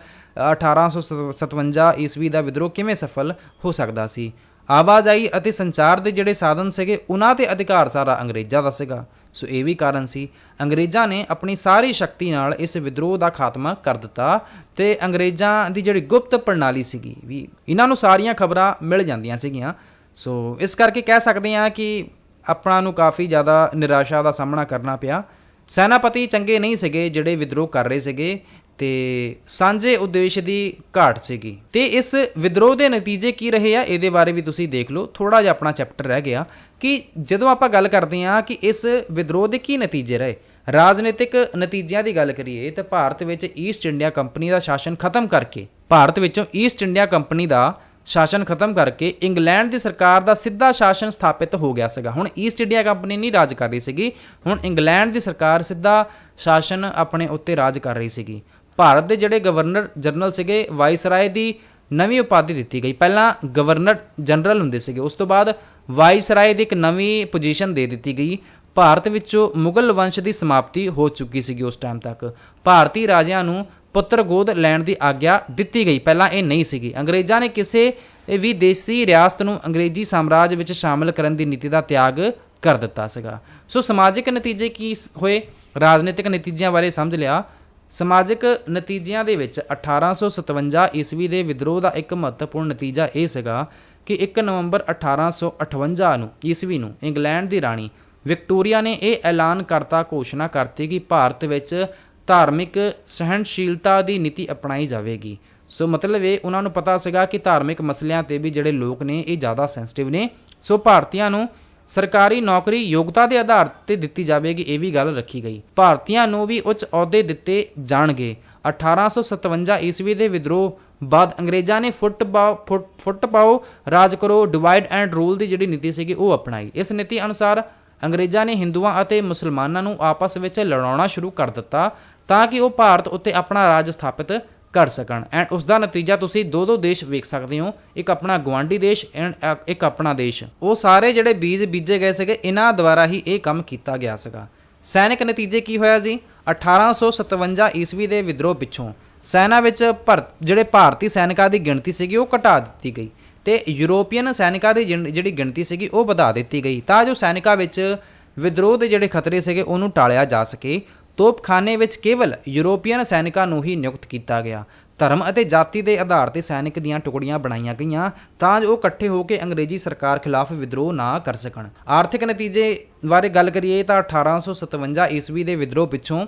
1857 ਈਸਵੀ ਦਾ ਵਿਦਰੋਹ ਕਿਵੇਂ ਸਫਲ ਹੋ ਸਕਦਾ ਸੀ? ਆਵਾਜਾਈ ਅਤੇ ਸੰਚਾਰ ਦੇ ਜਿਹੜੇ ਸਾਧਨ ਸੀਗੇ ਉਹਨਾਂ ਤੇ ਅਧਿਕਾਰ ਸਾਰਾ ਅੰਗਰੇਜ਼ਾਂ ਦਾ ਸੀਗਾ। ਸੋ ਇਹ ਵੀ ਕਾਰਨ ਸੀ। ਅੰਗਰੇਜ਼ਾਂ ਨੇ ਆਪਣੀ ਸਾਰੀ ਸ਼ਕਤੀ ਨਾਲ ਇਸ ਵਿਦਰੋਹ ਦਾ ਖਾਤਮਾ ਕਰ ਦਿੱਤਾ ਤੇ ਅੰਗਰੇਜ਼ਾਂ ਦੀ ਜਿਹੜੀ ਗੁਪਤ ਪ੍ਰਣਾਲੀ ਸੀਗੀ ਵੀ ਇਹਨਾਂ ਨੂੰ ਸਾਰੀਆਂ ਖਬਰਾਂ ਮਿਲ ਜਾਂਦੀਆਂ ਸੀਗੀਆਂ। ਸੋ ਇਸ ਕਰਕੇ ਕਹਿ ਸਕਦੇ ਹਾਂ ਕਿ ਆਪਣਾ ਨੂੰ ਕਾਫੀ ਜ਼ਿਆਦਾ ਨਿਰਾਸ਼ਾ ਦਾ ਸਾਹਮਣਾ ਕਰਨਾ ਪਿਆ। ਸੈਨਾਪਤੀ ਚੰਗੇ ਨਹੀਂ ਸੀਗੇ, ਜਿਹੜੇ ਵਿਦਰੋਹ ਕਰ ਰਹੇ ਸੀਗੇ ਤੇ ਸਾਂਝੇ ਉਦੇਸ਼ ਦੀ ਘਾਟ ਸੀਗੀ। ਤੇ ਇਸ ਵਿਦਰੋਹ ਦੇ ਨਤੀਜੇ ਕੀ ਰਹੇ ਆ, ਇਹਦੇ ਬਾਰੇ ਵੀ ਤੁਸੀਂ ਦੇਖ ਲਓ। ਥੋੜਾ ਜਿਹਾ ਆਪਣਾ ਚੈਪਟਰ ਰਹਿ ਗਿਆ ਕਿ ਜਦੋਂ ਆਪਾਂ ਗੱਲ ਕਰਦੇ ਹਾਂ ਕਿ ਇਸ ਵਿਦਰੋਹ ਦੇ ਕੀ ਨਤੀਜੇ ਰਹੇ, ਰਾਜਨੀਤਿਕ ਨਤੀਜਿਆਂ ਦੀ ਗੱਲ ਕਰੀਏ ਤਾਂ ਭਾਰਤ ਵਿੱਚ ਈਸਟ ਇੰਡੀਆ ਕੰਪਨੀ ਦਾ ਸ਼ਾਸਨ ਖਤਮ ਕਰਕੇ, ਭਾਰਤ ਵਿੱਚੋਂ ਈਸਟ ਇੰਡੀਆ ਕੰਪਨੀ ਦਾ ਸ਼ਾਸਨ ਖਤਮ ਕਰਕੇ ਇੰਗਲੈਂਡ ਦੀ ਸਰਕਾਰ ਦਾ ਸਿੱਧਾ ਸ਼ਾਸਨ ਸਥਾਪਿਤ ਹੋ ਗਿਆ ਸੀਗਾ। ਹੁਣ ਈਸਟ ਇੰਡੀਆ ਕੰਪਨੀ ਨਹੀਂ ਰਾਜ ਕਰ ਰਹੀ ਸੀਗੀ। ਹੁਣ ਇੰਗਲੈਂਡ ਦੀ ਸਰਕਾਰ ਸਿੱਧਾ ਸ਼ਾਸਨ ਆਪਣੇ ਉੱਤੇ ਰਾਜ ਕਰ ਰਹੀ ਸੀਗੀ। ਭਾਰਤ ਦੇ ਜਿਹੜੇ ਗਵਰਨਰ ਜਨਰਲ ਸੀਗੇ ਵਾਇਸਰਾਏ ਦੀ ਨਵੀਂ ਉਪਾਧੀ ਦਿੱਤੀ ਗਈ। ਪਹਿਲਾਂ ਗਵਰਨਰ ਜਨਰਲ ਹੁੰਦੇ ਸੀਗੇ। ਉਸ ਤੋਂ ਬਾਅਦ ਵਾਇਸਰਾਏ ਦੀ ਇੱਕ ਨਵੀਂ ਪੋਜੀਸ਼ਨ ਦੇ ਦਿੱਤੀ ਗਈ। ਭਾਰਤ ਵਿੱਚੋਂ ਮੁਗਲ ਵੰਸ਼ ਦੀ ਸਮਾਪਤੀ ਹੋ ਚੁੱਕੀ ਸੀਗੀ ਉਸ ਟਾਈਮ ਤੱਕ। ਭਾਰਤੀ ਰਾਜਿਆਂ ਨੂੰ ਪੁੱਤਰ ਗੋਦ ਲੈਣ ਦੀ ਆਗਿਆ ਦਿੱਤੀ ਗਈ। ਪਹਿਲਾਂ ਇਹ ਨਹੀਂ ਸੀਗੀ। ਅੰਗਰੇਜ਼ਾਂ ਨੇ ਕਿਸੇ ਵੀ ਦੇਸੀ ਰਿਆਸਤ ਨੂੰ ਅੰਗਰੇਜ਼ੀ ਸਾਮਰਾਜ ਵਿੱਚ ਸ਼ਾਮਲ ਕਰਨ ਦੀ ਨੀਤੀ ਦਾ ਤਿਆਗ ਕਰ ਦਿੱਤਾ ਸੀਗਾ। ਸੋ ਸਮਾਜਿਕ ਨਤੀਜੇ ਕੀ ਹੋਏ? ਰਾਜਨੀਤਿਕ ਨਤੀਜਿਆਂ ਬਾਰੇ ਸਮਝ ਲਿਆ। ਸਮਾਜਿਕ ਨਤੀਜਿਆਂ ਦੇ ਵਿੱਚ 1857 ਈਸਵੀ ਦੇ ਵਿਦਰੋਹ ਦਾ ਇੱਕ ਮਹੱਤਵਪੂਰਨ ਨਤੀਜਾ ਇਹ ਸੀਗਾ ਕਿ 1 ਨਵੰਬਰ 1858 ਨੂੰ, ਈਸਵੀ ਨੂੰ ਇੰਗਲੈਂਡ ਦੀ ਰਾਣੀ ਵਿਕਟੋਰੀਆ ਨੇ ਇਹ ਐਲਾਨ ਕਰਤਾ, ਘੋਸ਼ਣਾ ਕਰਤੀ ਕਿ ਭਾਰਤ ਵਿੱਚ ਧਾਰਮਿਕ ਸਹਿਣਸ਼ੀਲਤਾ ਦੀ ਨੀਤੀ ਅਪਣਾਈ ਜਾਵੇਗੀ। ਸੋ ਮਤਲਬ ਇਹ ਉਹਨਾਂ ਨੂੰ ਪਤਾ ਸੀਗਾ ਕਿ ਧਾਰਮਿਕ ਮਸਲਿਆਂ ਤੇ ਵੀ ਜਿਹੜੇ ਲੋਕ ਨੇ, ਇਹ ਜ਼ਿਆਦਾ ਸੈਂਸਿਟਿਵ ਨੇ। ਸੋ ਭਾਰਤੀਆਂ ਨੂੰ ਸਰਕਾਰੀ ਨੌਕਰੀ ਯੋਗਤਾ ਦੇ ਆਧਾਰ ਤੇ ਦਿੱਤੀ ਜਾਵੇਗੀ, ਇਹ ਵੀ ਗੱਲ ਰੱਖੀ ਗਈ। ਭਾਰਤੀਆਂ ਨੂੰ ਵੀ ਉੱਚ ਅਹੁਦੇ ਦਿੱਤੇ ਜਾਣਗੇ। 1857 ਈਸਵੀ ਦੇ ਵਿਦਰੋਹ ਬਾਅਦ ਅੰਗਰੇਜ਼ਾਂ ਨੇ ਫੁੱਟ ਪਾਓ ਫੁੱਟ- ਫੁੱਟ ਪਾਓ, ਰਾਜ ਕਰੋ ਡਿਵਾਈਡ ਐਂਡ ਰੂਲ ਦੀ ਜਿਹੜੀ ਨੀਤੀ ਸੀਗੀ, ਉਹ ਅਪਣਾਈ। ਇਸ ਨੀਤੀ ਅਨੁਸਾਰ ਅੰਗਰੇਜ਼ਾਂ ਨੇ ਹਿੰਦੂਆਂ ਅਤੇ ਮੁਸਲਮਾਨਾਂ ਨੂੰ ਆਪਸ ਵਿੱਚ ਲੜਾਉਣਾ ਸ਼ੁਰੂ ਕਰ ਦਿੱਤਾ। ਤਾਂ ਕਿ ਉਹ ਭਾਰਤ ਉੱਤੇ ਆਪਣਾ ਰਾਜ ਸਥਾਪਿਤ ਕਰ ਸਕਣ। ਐਂਡ ਉਸ ਦਾ ਨਤੀਜਾ ਤੁਸੀਂ ਦੋ ਦੋ ਦੇਸ਼ ਵੇਖ ਸਕਦੇ ਹੋ। ਇੱਕ ਆਪਣਾ ਗਵਾਂਡੀ ਦੇਸ਼ ਐਂਡ ਇੱਕ ਆਪਣਾ ਦੇਸ਼। ਉਹ ਸਾਰੇ ਜਿਹੜੇ ਬੀਜ ਬੀਜੇ ਗਏ ਸੀਗੇ, ਇਹਨਾਂ ਦੁਆਰਾ ਹੀ ਇਹ ਕੰਮ ਕੀਤਾ ਗਿਆ ਸੀਗਾ। ਸੈਨਿਕ ਨਤੀਜੇ ਕੀ ਹੋਇਆ ਜੀ? 1857 ਈਸਵੀ ਦੇ ਵਿਦਰੋਹ ਪਿੱਛੋਂ ਸੈਨਾ ਵਿੱਚ ਭਰ, ਜਿਹੜੇ ਭਾਰਤੀ ਸੈਨਿਕਾਂ ਦੀ ਗਿਣਤੀ ਸੀਗੀ, ਉਹ ਘਟਾ ਦਿੱਤੀ ਗਈ। ਤੇ ਯੂਰੋਪੀਅਨ ਸੈਨਿਕਾਂ ਦੀ ਜਿਣ- ਜਿਹੜੀ ਗਿਣਤੀ ਸੀਗੀ, ਉਹ ਵਧਾ ਦਿੱਤੀ ਗਈ। ਤਾਂ ਜੋ ਸੈਨਿਕਾਂ ਵਿੱਚ ਵਿਦਰੋਹ ਦੇ ਜਿਹੜੇ ਖਤਰੇ ਸੀਗੇ, ਉਹਨੂੰ ਟਾਲਿਆ ਜਾ ਸਕੇ। ਤੋਪਖਾਨੇ ਵਿੱਚ ਕੇਵਲ ਯੂਰੋਪੀਅਨ ਸੈਨਿਕਾਂ ਨੂੰ ਹੀ ਨਿਯੁਕਤ ਕੀਤਾ ਗਿਆ। ਧਰਮ ਅਤੇ ਜਾਤੀ ਦੇ ਆਧਾਰ ਤੇ ਸੈਨਿਕ ਦੀਆਂ ਟੁਕੜੀਆਂ ਬਣਾਈਆਂ ਗਈਆਂ ਤਾਂ ਜੋ ਇਕੱਠੇ ਹੋ ਕੇ ਅੰਗਰੇਜ਼ੀ ਸਰਕਾਰ ਖਿਲਾਫ ਵਿਦਰੋਹ ਨਾ ਕਰ ਸਕਣ। ਆਰਥਿਕ ਨਤੀਜੇ ਬਾਰੇ ਗੱਲ ਕਰੀਏ ਤਾਂ 1857 ਈਸਵੀ ਦੇ ਵਿਦਰੋਹ ਪਿੱਛੋਂ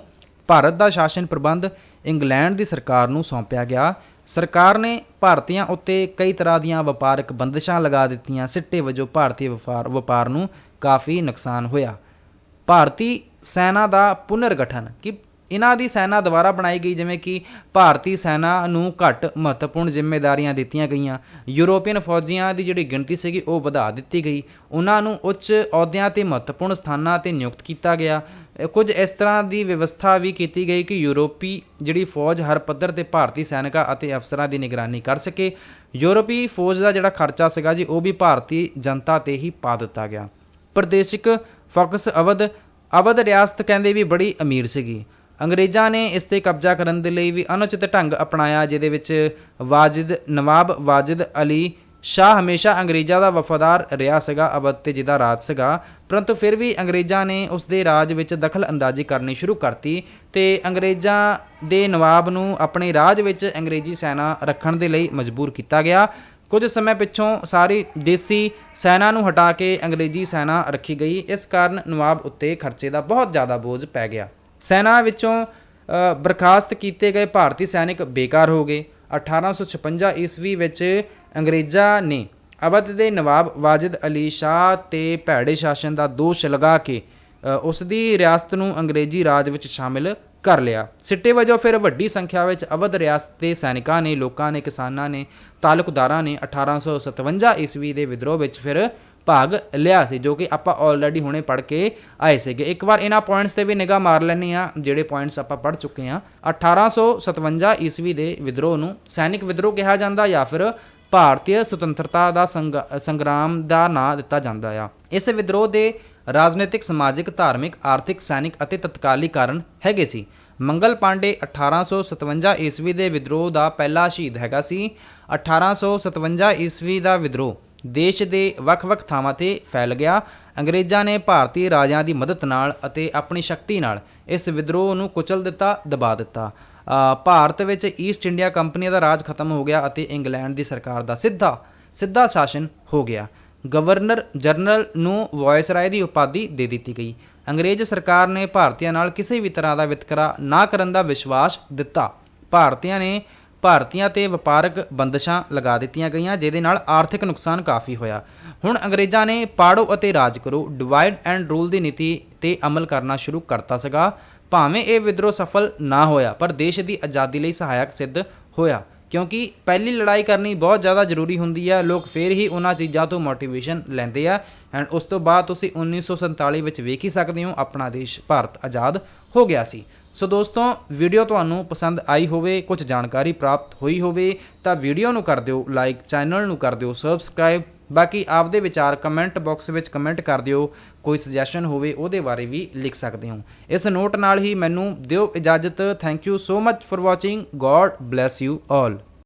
ਭਾਰਤ ਦਾ ਸ਼ਾਸਨ ਪ੍ਰਬੰਧ ਇੰਗਲੈਂਡ ਦੀ ਸਰਕਾਰ ਨੂੰ ਸੌਂਪਿਆ ਗਿਆ। ਸਰਕਾਰ ਨੇ ਭਾਰਤੀਆਂ ਉੱਤੇ ਕਈ ਤਰ੍ਹਾਂ ਦੀਆਂ ਵਪਾਰਕ ਬੰਦਸ਼ਾਂ ਲਗਾ ਦਿੱਤੀਆਂ। ਸਿੱਟੇ ਵਜੋਂ ਭਾਰਤੀ ਵਪਾਰ ਵਪਾਰ ਨੂੰ ਕਾਫੀ ਨੁਕਸਾਨ ਹੋਇਆ। ਭਾਰਤੀ ਸੈਨਾ ਦਾ ਪੁਨਰਗਠਨ, ਕਿ ਇਹਨਾਂ ਦੀ ਸੈਨਾ ਦੁਆਰਾ ਬਣਾਈ ਗਈ, ਜਿਵੇਂ ਕਿ ਭਾਰਤੀ ਸੈਨਾ ਨੂੰ ਘੱਟ ਮਹੱਤਵਪੂਰਨ ਜ਼ਿੰਮੇਵਾਰੀਆਂ ਦਿੱਤੀਆਂ ਗਈਆਂ। ਯੂਰੋਪੀਅਨ ਫੌਜੀਆਂ ਦੀ ਜਿਹੜੀ ਗਿਣਤੀ ਸੀਗੀ, ਉਹ ਵਧਾ ਦਿੱਤੀ ਗਈ। ਉਹਨਾਂ ਨੂੰ ਉੱਚ ਅਹੁਦਿਆਂ ਤੇ ਮਹੱਤਵਪੂਰਨ ਸਥਾਨਾਂ ਤੇ ਨਿਯੁਕਤ ਕੀਤਾ ਗਿਆ। ਕੁਝ ਇਸ ਤਰ੍ਹਾਂ ਦੀ ਵਿਵਸਥਾ ਵੀ ਕੀਤੀ ਗਈ ਕਿ ਯੂਰੋਪੀ ਜਿਹੜੀ ਫੌਜ ਹਰ ਪੱਧਰ ਤੇ ਭਾਰਤੀ ਸੈਨਿਕਾਂ ਅਤੇ ਅਫਸਰਾਂ ਦੀ ਨਿਗਰਾਨੀ ਕਰ ਸਕੇ। ਯੂਰੋਪੀ ਫੌਜ ਦਾ ਜਿਹੜਾ ਖਰਚਾ ਸੀਗਾ ਜੀ, ਉਹ ਵੀ ਭਾਰਤੀ ਜਨਤਾ ਤੇ ਹੀ ਪਾ ਦਿੱਤਾ ਗਿਆ। ਪ੍ਰਦੇਸ਼ਿਕ ਫੋਕਸ ਅਵਧ ਅਵਧ ਰਿਆਸਤ ਕਹਿੰਦੇ ਵੀ ਬੜੀ ਅਮੀਰ ਸੀਗੀ। ਅੰਗਰੇਜ਼ਾਂ ਨੇ ਇਸ ਤੇ ਕਬਜ਼ਾ ਕਰਨ ਦੇ ਲਈ ਵੀ ਅਨੁਚਿਤ ਢੰਗ ਅਪਣਾਇਆ, ਜਿਹਦੇ ਵਿੱਚ ਵਾਜਿਦ, ਨਵਾਬ ਵਾਜਿਦ ਅਲੀ ਸ਼ਾਹ ਹਮੇਸ਼ਾ ਅੰਗਰੇਜ਼ਾਂ ਦਾ ਵਫਾਦਾਰ ਰਿਹਾ ਸੀਗਾ, ਅਵਧ ਤੇ ਜਿਹਦਾ ਰਾਜ ਸੀਗਾ। ਪਰੰਤੂ ਫਿਰ ਵੀ ਅੰਗਰੇਜ਼ਾਂ ਨੇ ਉਸ ਦੇ ਰਾਜ ਵਿੱਚ ਦਖਲ ਅੰਦਾਜ਼ੀ ਕਰਨੀ ਸ਼ੁਰੂ ਕਰਤੀ ਤੇ ਅੰਗਰੇਜ਼ਾਂ ਦੇ ਨਵਾਬ ਨੂੰ ਆਪਣੇ ਰਾਜ ਵਿੱਚ ਅੰਗਰੇਜ਼ੀ ਸੈਨਾ ਰੱਖਣ ਦੇ ਲਈ ਮਜਬੂਰ ਕੀਤਾ ਗਿਆ। ਕੁਝ ਸਮੇਂ ਪਿੱਛੋਂ ਸਾਰੀ ਦੇਸੀ ਸੈਨਾ ਨੂੰ ਹਟਾ ਕੇ ਅੰਗਰੇਜ਼ੀ ਸੈਨਾ ਰੱਖੀ ਗਈ। ਇਸ ਕਾਰਨ ਨਵਾਬ ਉੱਤੇ ਖਰਚੇ ਦਾ ਬਹੁਤ ਜ਼ਿਆਦਾ ਬੋਝ ਪੈ ਗਿਆ। ਸੈਨਾ ਵਿੱਚੋਂ ਬਰਖਾਸਤ ਕੀਤੇ ਗਏ ਭਾਰਤੀ ਸੈਨਿਕ ਬੇਕਾਰ ਹੋ ਗਏ। 1856 ਈਸਵੀ ਵਿੱਚ ਅੰਗਰੇਜ਼ਾਂ ਨੇ ਅਵਧ ਦੇ ਨਵਾਬ ਵਾਜਿਦ ਅਲੀ ਸ਼ਾਹ ਤੇ ਭੈੜੇ ਸ਼ਾਸਨ ਦਾ ਦੋਸ਼ ਲਗਾ ਕੇ ਉਸ ਦੀ ਰਿਆਸਤ ਨੂੰ ਅੰਗਰੇਜ਼ੀ ਰਾਜ ਵਿੱਚ ਸ਼ਾਮਿਲ ਕਰ ਲਿਆ। ਸਿੱਟੇ ਵਜੋਂ ਫਿਰ ਵੱਡੀ ਸੰਖਿਆ ਵਿੱਚ ਅਵਧ ਰਿਆਸਤ ਦੇ ਸੈਨਿਕਾਂ ਨੇ, ਲੋਕਾਂ ਨੇ, ਕਿਸਾਨਾਂ ਨੇ, ਤਾਲੁਕਦਾਰਾਂ ਨੇ 1857 ਈਸਵੀ ਦੇ ਵਿਦਰੋਹ ਵਿੱਚ ਫਿਰ ਭਾਗ ਲਿਆ ਸੀ, ਜੋ ਕਿ ਆਪਾਂ ਆਲਰੇਡੀ ਹੁਣੇ ਪੜ੍ਹ ਕੇ ਆਏ ਸੀਗੇ। ਇੱਕ ਵਾਰ ਇਹਨਾਂ ਪੁਆਇੰਟਸ ਤੇ ਵੀ ਨਿਗਾਹ ਮਾਰ ਲੈਣੀ ਆ ਜਿਹੜੇ ਪੁਆਇੰਟਸ ਆਪਾਂ ਪੜ੍ਹ ਚੁੱਕੇ ਆ 1857 ਈਸਵੀ ਦੇ ਵਿਦਰੋਹ ਨੂੰ ਸੈਨਿਕ ਵਿਦਰੋਹ ਕਿਹਾ ਜਾਂਦਾ ਜਾਂ ਫਿਰ ਭਾਰਤੀ ਸੁਤੰਤਰਤਾ ਦਾ ਸੰਗ- ਸੰਗਰਾਮ ਦਾ ਨਾਂ ਦਿੱਤਾ ਜਾਂਦਾ ਆ। ਇਸ ਵਿਦਰੋਹ ਦੇ ਰਾਜਨੀਤਿਕ, ਸਮਾਜਿਕ, ਧਾਰਮਿਕ, ਆਰਥਿਕ, ਸੈਨਿਕ ਅਤੇ ਤਤਕਾਲੀ ਕਾਰਨ ਹੈਗੇ ਸੀ। ਮੰਗਲ ਪਾਂਡੇ 1857 ਈਸਵੀ ਦੇ ਵਿਦਰੋਹ ਦਾ ਪਹਿਲਾ ਸ਼ਹੀਦ ਹੈਗਾ ਸੀ। 1857 ਈਸਵੀ ਦਾ ਵਿਦਰੋਹ ਦੇਸ਼ ਦੇ ਵੱਖ-ਵੱਖ ਥਾਵਾਂ ਤੇ ਫੈਲ ਗਿਆ। ਅੰਗਰੇਜ਼ਾਂ ਨੇ ਭਾਰਤੀ ਰਾਜਿਆਂ ਦੀ ਮਦਦ ਨਾਲ ਅਤੇ ਆਪਣੀ ਸ਼ਕਤੀ ਨਾਲ ਇਸ ਵਿਦਰੋਹ ਨੂੰ ਕੁਚਲ ਦਿੱਤਾ, ਦਬਾ ਦਿੱਤਾ। ਭਾਰਤ ਵਿੱਚ ਈਸਟ ਇੰਡੀਆ ਕੰਪਨੀ ਦਾ ਰਾਜ ਖਤਮ ਹੋ ਗਿਆ ਅਤੇ ਇੰਗਲੈਂਡ ਦੀ ਸਰਕਾਰ ਦਾ ਸਿੱਧਾ ਸਿੱਧਾ ਸ਼ਾਸਨ ਹੋ ਗਿਆ। ਗਵਰਨਰ ਜਨਰਲ ਨੂੰ ਵਾਇਸਰਾਏ ਦੀ ਉਪਾਧੀ ਦੇ ਦਿੱਤੀ ਗਈ। ਅੰਗਰੇਜ਼ ਸਰਕਾਰ ਨੇ ਭਾਰਤੀਆਂ ਨਾਲ ਕਿਸੇ ਵੀ ਤਰ੍ਹਾਂ ਦਾ ਵਿਤਕਰਾ ਨਾ ਕਰਨ ਦਾ ਵਿਸ਼ਵਾਸ ਦਿੱਤਾ। ਭਾਰਤੀਆਂ ਨੇ ਭਾਰਤੀਆਂ ਤੇ ਵਪਾਰਕ ਬੰਦਸ਼ਾਂ ਲਗਾ ਦਿੱਤੀਆਂ ਗਈਆਂ, ਜਿਹਦੇ ਨਾਲ ਆਰਥਿਕ ਨੁਕਸਾਨ ਕਾਫੀ ਹੋਇਆ। ਹੁਣ ਅੰਗਰੇਜ਼ਾਂ ਨੇ ਪਾੜੋ ਅਤੇ ਰਾਜ ਕਰੋ ਡਿਵਾਈਡ ਐਂਡ ਰੂਲ ਦੀ ਨੀਤੀ ਤੇ ਅਮਲ ਕਰਨਾ ਸ਼ੁਰੂ ਕਰਤਾ ਸੀਗਾ। ਭਾਵੇਂ ਇਹ ਵਿਦਰੋਹ ਸਫਲ ਨਾ ਹੋਇਆ, ਪਰ ਦੇਸ਼ ਦੀ ਆਜ਼ਾਦੀ ਲਈ ਸਹਾਇਕ ਸਿੱਧ ਹੋਇਆ। ਕਿਉਂਕਿ ਪਹਿਲੀ ਲੜਾਈ ਕਰਨੀ ਬਹੁਤ ਜ਼ਿਆਦਾ ਜ਼ਰੂਰੀ ਹੁੰਦੀ ਹੈ ਲੋਕ ਫੇਰ ਹੀ ਉਹਨਾਂ ਚੀਜ਼ਾਂ ਤੋਂ ਮੋਟੀਵੇਸ਼ਨ ਲੈਂਦੇ ਆ। ਐਂਡ ਉਸ ਤੋਂ ਬਾਅਦ ਤੁਸੀਂ 1947 ਵਿੱਚ ਵੇਖ ਹੀ ਸਕਦੇ ਹੋ, ਆਪਣਾ ਦੇਸ਼ ਭਾਰਤ ਆਜ਼ਾਦ ਹੋ ਗਿਆ ਸੀ। ਸੋ ਦੋਸਤੋ ਵੀਡੀਓ ਤੁਹਾਨੂੰ ਪਸੰਦ ਆਈ ਹੋਵੇ, ਕੁਝ ਜਾਣਕਾਰੀ ਪ੍ਰਾਪਤ ਹੋਈ ਹੋਵੇ, ਤਾਂ ਵੀਡੀਓ ਨੂੰ ਕਰ ਦਿਓ ਲਾਈਕ ਚੈਨਲ ਨੂੰ ਕਰ ਦਿਓ ਸਬਸਕ੍ਰਾਈਬ ਬਾਕੀ ਆਪਦੇ ਵਿਚਾਰ ਕਮੈਂਟ ਬਾਕਸ ਵਿੱਚ ਕਮੈਂਟ ਕਰ ਦਿਓ। ਕੋਈ ਸੁਜੈਸ਼ਨ ਹੋਵੇ, ਉਹਦੇ ਬਾਰੇ ਵੀ ਲਿਖ ਸਕਦੇ ਹੋ। ਇਸ ਨੋਟ ਨਾਲ ਹੀ ਮੈਨੂੰ ਦਿਓ ਇਜਾਜ਼ਤ। Thank you so much for watching God bless you all